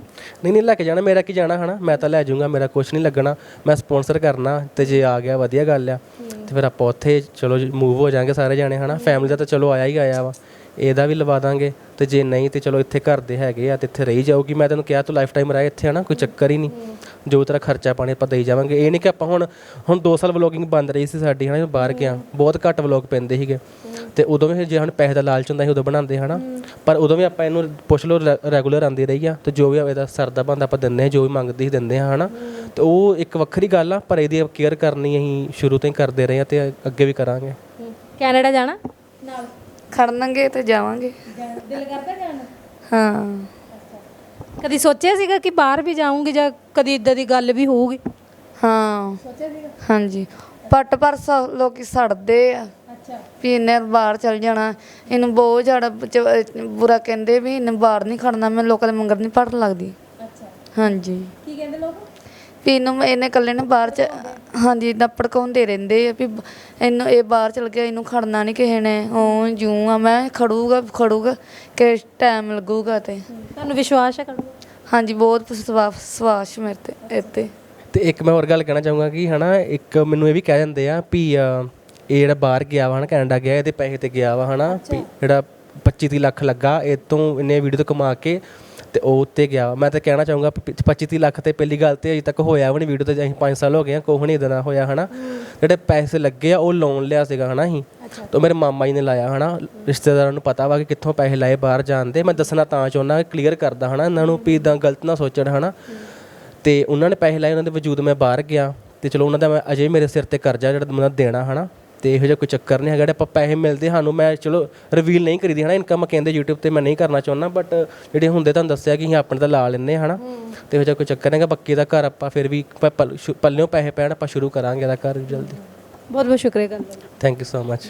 ਨਹੀਂ ਨਹੀਂ, ਲੈ ਕੇ ਜਾਣਾ, ਮੇਰਾ ਕੀ ਜਾਣਾ ਹਨਾ? ਮੈਂ ਤਾਂ ਲੈ ਜਾਊਂਗਾ, ਮੇਰਾ ਕੁਝ ਨਹੀਂ ਲੱਗਣਾ। ਮੈਂ ਸਪਾਂਸਰ ਕਰਨਾ ਤੇ ਜੇ ਆ ਗਿਆ, ਵਧੀਆ ਗੱਲ ਆ। ਤੇ ਫਿਰ ਆਪਾਂ ਉੱਥੇ ਚਲੋ ਮੂਵ ਹੋ ਜਾਾਂਗੇ ਸਾਰੇ ਜਾਣੇ ਹਨਾ? ਫੈਮਿਲੀ ਦਾ ਤਾਂ ਚਲੋ ਆਇਆ ਹੀ ਆਇਆ ਵਾ। ਇਹਦਾ ਵੀ ਲਵਾ ਦਾਂਗੇ। ਤੇ ਜੇ ਨਹੀਂ ਤੇ ਚਲੋ ਇੱਥੇ ਘਰ ਦੇ ਹੈਗੇ ਆ ਤੇ ਇੱਥੇ ਰਹੀ ਜਾਊਗੀ। ਮੈਂ ਤੈਨੂੰ ਕਿਹਾ ਤੂੰ ਲਾਈਫ ਟਾਈਮ ਰਹਿ ਇੱਥੇ ਹਨਾ ਕੋਈ ਚੱਕਰ ਹੀ ਨਹੀਂ। ਜੋ ਤੇਰਾ ਖਰਚਾ ਪਾਣੀ ਆਪਾਂ ਦੇਈ ਜਾਵਾਂਗੇ। ਇਹ ਨਹੀਂ ਕਿ ਆਪਾਂ ਹੁਣ ਹੁਣ 2 ਸਾਲ ਵਲੋਗਿੰਗ ਬੰਦ ਰਹੀ ਸੀ ਸਾਡੀ ਹਨਾ ਜਦੋਂ ਬਾਹਰ ਗਿਆ। ਬਹੁਤ ਘੱਟ ਵਲੋਗ ਪੈਂਦੇ ਸੀਗੇ। ਤੇ ਉਦੋਂ ਵੀ ਜੇ ਹੁਣ ਪੈਸੇ ਦਾ ਲਾਲਚ ਹੁੰਦਾ ਸੀ ਉਦੋਂ ਬਣਾਉਂਦੇ ਹਨਾ। ਪਰ ਉਦੋਂ ਵੀ ਆਪਾਂ ਇਹਨੂੰ ਪੁੱਛ ਲਓ ਰੈਗੂਲਰ ਆਂਦੀ ਰਹੀ ਆ। ਤੇ ਜੋ ਵੀ ਹੋਵੇ ਦਾ ਸਰਦਾ ਬੰਦਾ ਆਪਾਂ ਦਿੰਦੇ ਹਾਂ ਜੋ ਵੀ ਮੰਗਦੀ ਸੀ ਦਿੰਦੇ ਹਾਂ ਹਨਾ। ਤੇ ਉਹ ਇੱਕ ਵੱਖਰੀ ਗੱਲ ਆ ਪਰ ਇਹਦੀ ਕੇਅਰ ਕਰਨੀ ਅਸੀਂ ਸ਼ੁਰੂ ਤੋਂ ਹੀ ਕਰਦੇ ਰਹੇ ਆ ਤੇ ਅੱਗੇ ਵੀ ਕਰਾਂਗੇ। ਕੈਨੇਡਾ ਜਾਣਾ? ਨਾਲ ਖੜਨਗੇ ਤੇ ਜਾਵਾਂਗੇ। ਦਿਲ ਕਰਦਾ ਜਾਣ? ਹਾਂ। ਕਦੀ ਸੋਚਿਆ ਸੀਗਾ ਕਿ ਬਾਹਰ ਵੀ ਜਾਊਂਗੀ ਜਾਂ ਕਦੀ ਇਦਾਂ ਦੀ ਗੱਲ ਵੀ ਹੋਊਗੀ? ਹਾਂ। ਸੋਚਿਆ ਸੀਗਾ? ਹਾਂਜੀ। ਪੱਟ ਪਰ ਸ- ਲੋਕੀ ਸੜਦੇ ਆ। ਅੱਛਾ। ਵੀ ਇਹਨੇ ਬਾਹਰ ਚਲ ਜਾਣਾ। ਇਹਨੂੰ ਬਹੁਤ ਜ਼ਿਆਦਾ ਬੁਰਾ ਕਹਿੰਦੇ ਵੀ ਇਹਨੇ ਬਾਹਰ ਨਹੀਂ ਖੜਨਾ ਮੈਂ ਲੋਕਾਂ ਦੇ ਮੰਗਰ ਨਹੀਂ ਪੜਨ ਲੱਗਦੀ। ਅੱਛਾ। ਹਾਂਜੀ। ਕੀ ਕਹਿੰਦੇ ਲੋਕ? ਵੀ ਇਹਨੂੰ ਇਹਨੇ ਇਕੱਲੇ ਨੇ ਬਾਹਰ ਚ ਹਾਂਜੀ ਇਦਾਂ ਭੜਕਾਉਂਦੇ ਰਹਿੰਦੇ ਆ ਵੀ ਇਹਨੂੰ ਇਹ ਬਾਹਰ ਚਲ ਗਿਆ ਇਹਨੂੰ ਖੜਨਾ ਨਹੀਂ ਕਿਸੇ ਨੇ। ਉਹ ਜੂ ਆ ਮੈਂ ਖੜੂਗਾ ਖੜੂਗਾ ਕਿ ਟਾਈਮ ਲੱਗੂਗਾ ਤੇ। ਤੁਹਾਨੂੰ ਵਿਸ਼ਵਾਸ ਹੈ ਕਰੋ ਹਾਂਜੀ ਬਹੁਤ ਵਿਸ਼ਵਾਸ ਮੇਰੇ ਤੇ ਇੱਥੇ ਤੇ। ਇੱਕ ਮੈਂ ਹੋਰ ਗੱਲ ਕਹਿਣਾ ਚਾਹੂੰਗਾ ਕਿ ਹਨਾ ਇੱਕ ਮੈਨੂੰ ਇਹ ਵੀ ਕਹਿ ਜਾਂਦੇ ਆ ਵੀ ਇਹ ਜਿਹੜਾ ਬਾਹਰ ਗਿਆ ਵਾ ਹਨਾ ਕੈਨੇਡਾ ਗਿਆ ਇਹਦੇ ਪੈਸੇ ਤੇ ਗਿਆ ਵਾ ਹਨਾ ਵੀ ਜਿਹੜਾ 25 30 ਲੱਖ ਲੱਗਾ ਇਹ ਤੋਂ ਇਹਨੇ ਵੀਡੀਓ ਤੋਂ ਕਮਾ ਕੇ ਤੇ ਉਹ ਉੱਤੇ ਗਿਆ। ਮੈਂ ਤਾਂ ਕਹਿਣਾ ਚਾਹੂੰਗਾ 25 30 ਲੱਖ ਤੇ ਪਹਿਲੀ ਗੱਲ ਤੇ ਅਜੇ ਤੱਕ ਹੋਇਆ ਵੀ ਨਹੀਂ ਵੀਡੀਓ ਤੇ ਅਸੀਂ 5 ਸਾਲ ਹੋ ਗਏ ਆ ਕੋਹ ਨਹੀਂ ਇਦਾਂ ਹੋਇਆ ਹਨਾ। ਜਿਹੜੇ ਪੈਸੇ ਲੱਗੇ ਆ ਉਹ ਲੋਨ ਲਿਆ ਸੀਗਾ ਹਨਾ ਅਸੀਂ। ਤਾਂ ਮੇਰੇ ਮਾਮਾ ਜੀ ਨੇ ਲਾਇਆ ਹਨਾ। ਰਿਸ਼ਤੇਦਾਰਾਂ ਨੂੰ ਪਤਾ ਵਾ ਕਿ ਕਿੱਥੋਂ ਪੈਸੇ ਲਾਏ ਬਾਹਰ ਜਾਣ ਦੇ। ਮੈਂ ਦੱਸਣਾ ਤਾਂ ਚਾਹੁੰਦਾ ਕਲੀਅਰ ਕਰਦਾ ਹਨਾ। ਇਹਨਾਂ ਨੂੰ ਵੀ ਇਦਾਂ ਗਲਤ ਨਾ ਸੋਚਣ ਹਨਾ। ਤੇ ਉਹਨਾਂ ਨੇ ਪੈਸੇ ਲਾਏ ਉਹਨਾਂ ਦੇ ਵਜੂਦ ਮੈਂ ਬਾਹਰ ਗਿਆ। ਤੇ ਚਲੋ ਉਹਨਾਂ ਦਾ ਮੈਂ ਅਜੇ ਮੇਰੇ ਸਿਰ ਤੇ ਕਰਜ਼ਾ ਜਿਹੜਾ ਮੈਨੂੰ ਦੇਣਾ ਹਨਾ। ਤੇ ਇਹੋ ਜਿਹਾ ਕੋਈ ਚੱਕਰ ਨਹੀਂ ਹੈਗਾ ਜਿਹੜੇ ਆਪਾਂ ਪੈਸੇ ਮਿਲਦੇ ਸਾਨੂੰ ਮੈਂ ਚਲੋ ਰਿਵੀਲ ਨਹੀਂ ਕਰੀਦੀ ਹਨਾ ਇਨਕਮ ਕਹਿੰਦੇ YouTube ਤੇ ਮੈਂ ਨਹੀਂ ਕਰਨਾ ਚਾਹੁੰਦਾ ਬਟ ਜਿਹੜੇ ਹੁੰਦੇ ਤੁਹਾਨੂੰ ਦੱਸਿਆ ਕਿ ਅਸੀਂ ਆਪਣੇ ਤਾਂ ਲਾ ਲੈਂਦੇ ਹਨਾ ਤੇ ਇਹੋ ਜਿਹਾ ਕੋਈ ਚੱਕਰ ਨਹੀਂ ਹੈਗਾ ਬੱਕੀ ਦਾ ਘਰ ਆਪਾਂ ਫਿਰ ਵੀ ਪੱਲਿਓਂ ਪੈਸੇ ਪੈਣ ਆਪਾਂ ਸ਼ੁਰੂ ਕਰਾਂਗੇ ਇਹਦਾ ਘਰ ਜਲਦੀ। ਬਹੁਤ ਬਹੁਤ ਸ਼ੁਕਰੀਆ ਗੱਲ ਥੈਂਕ ਯੂ ਸੋ ਮਚ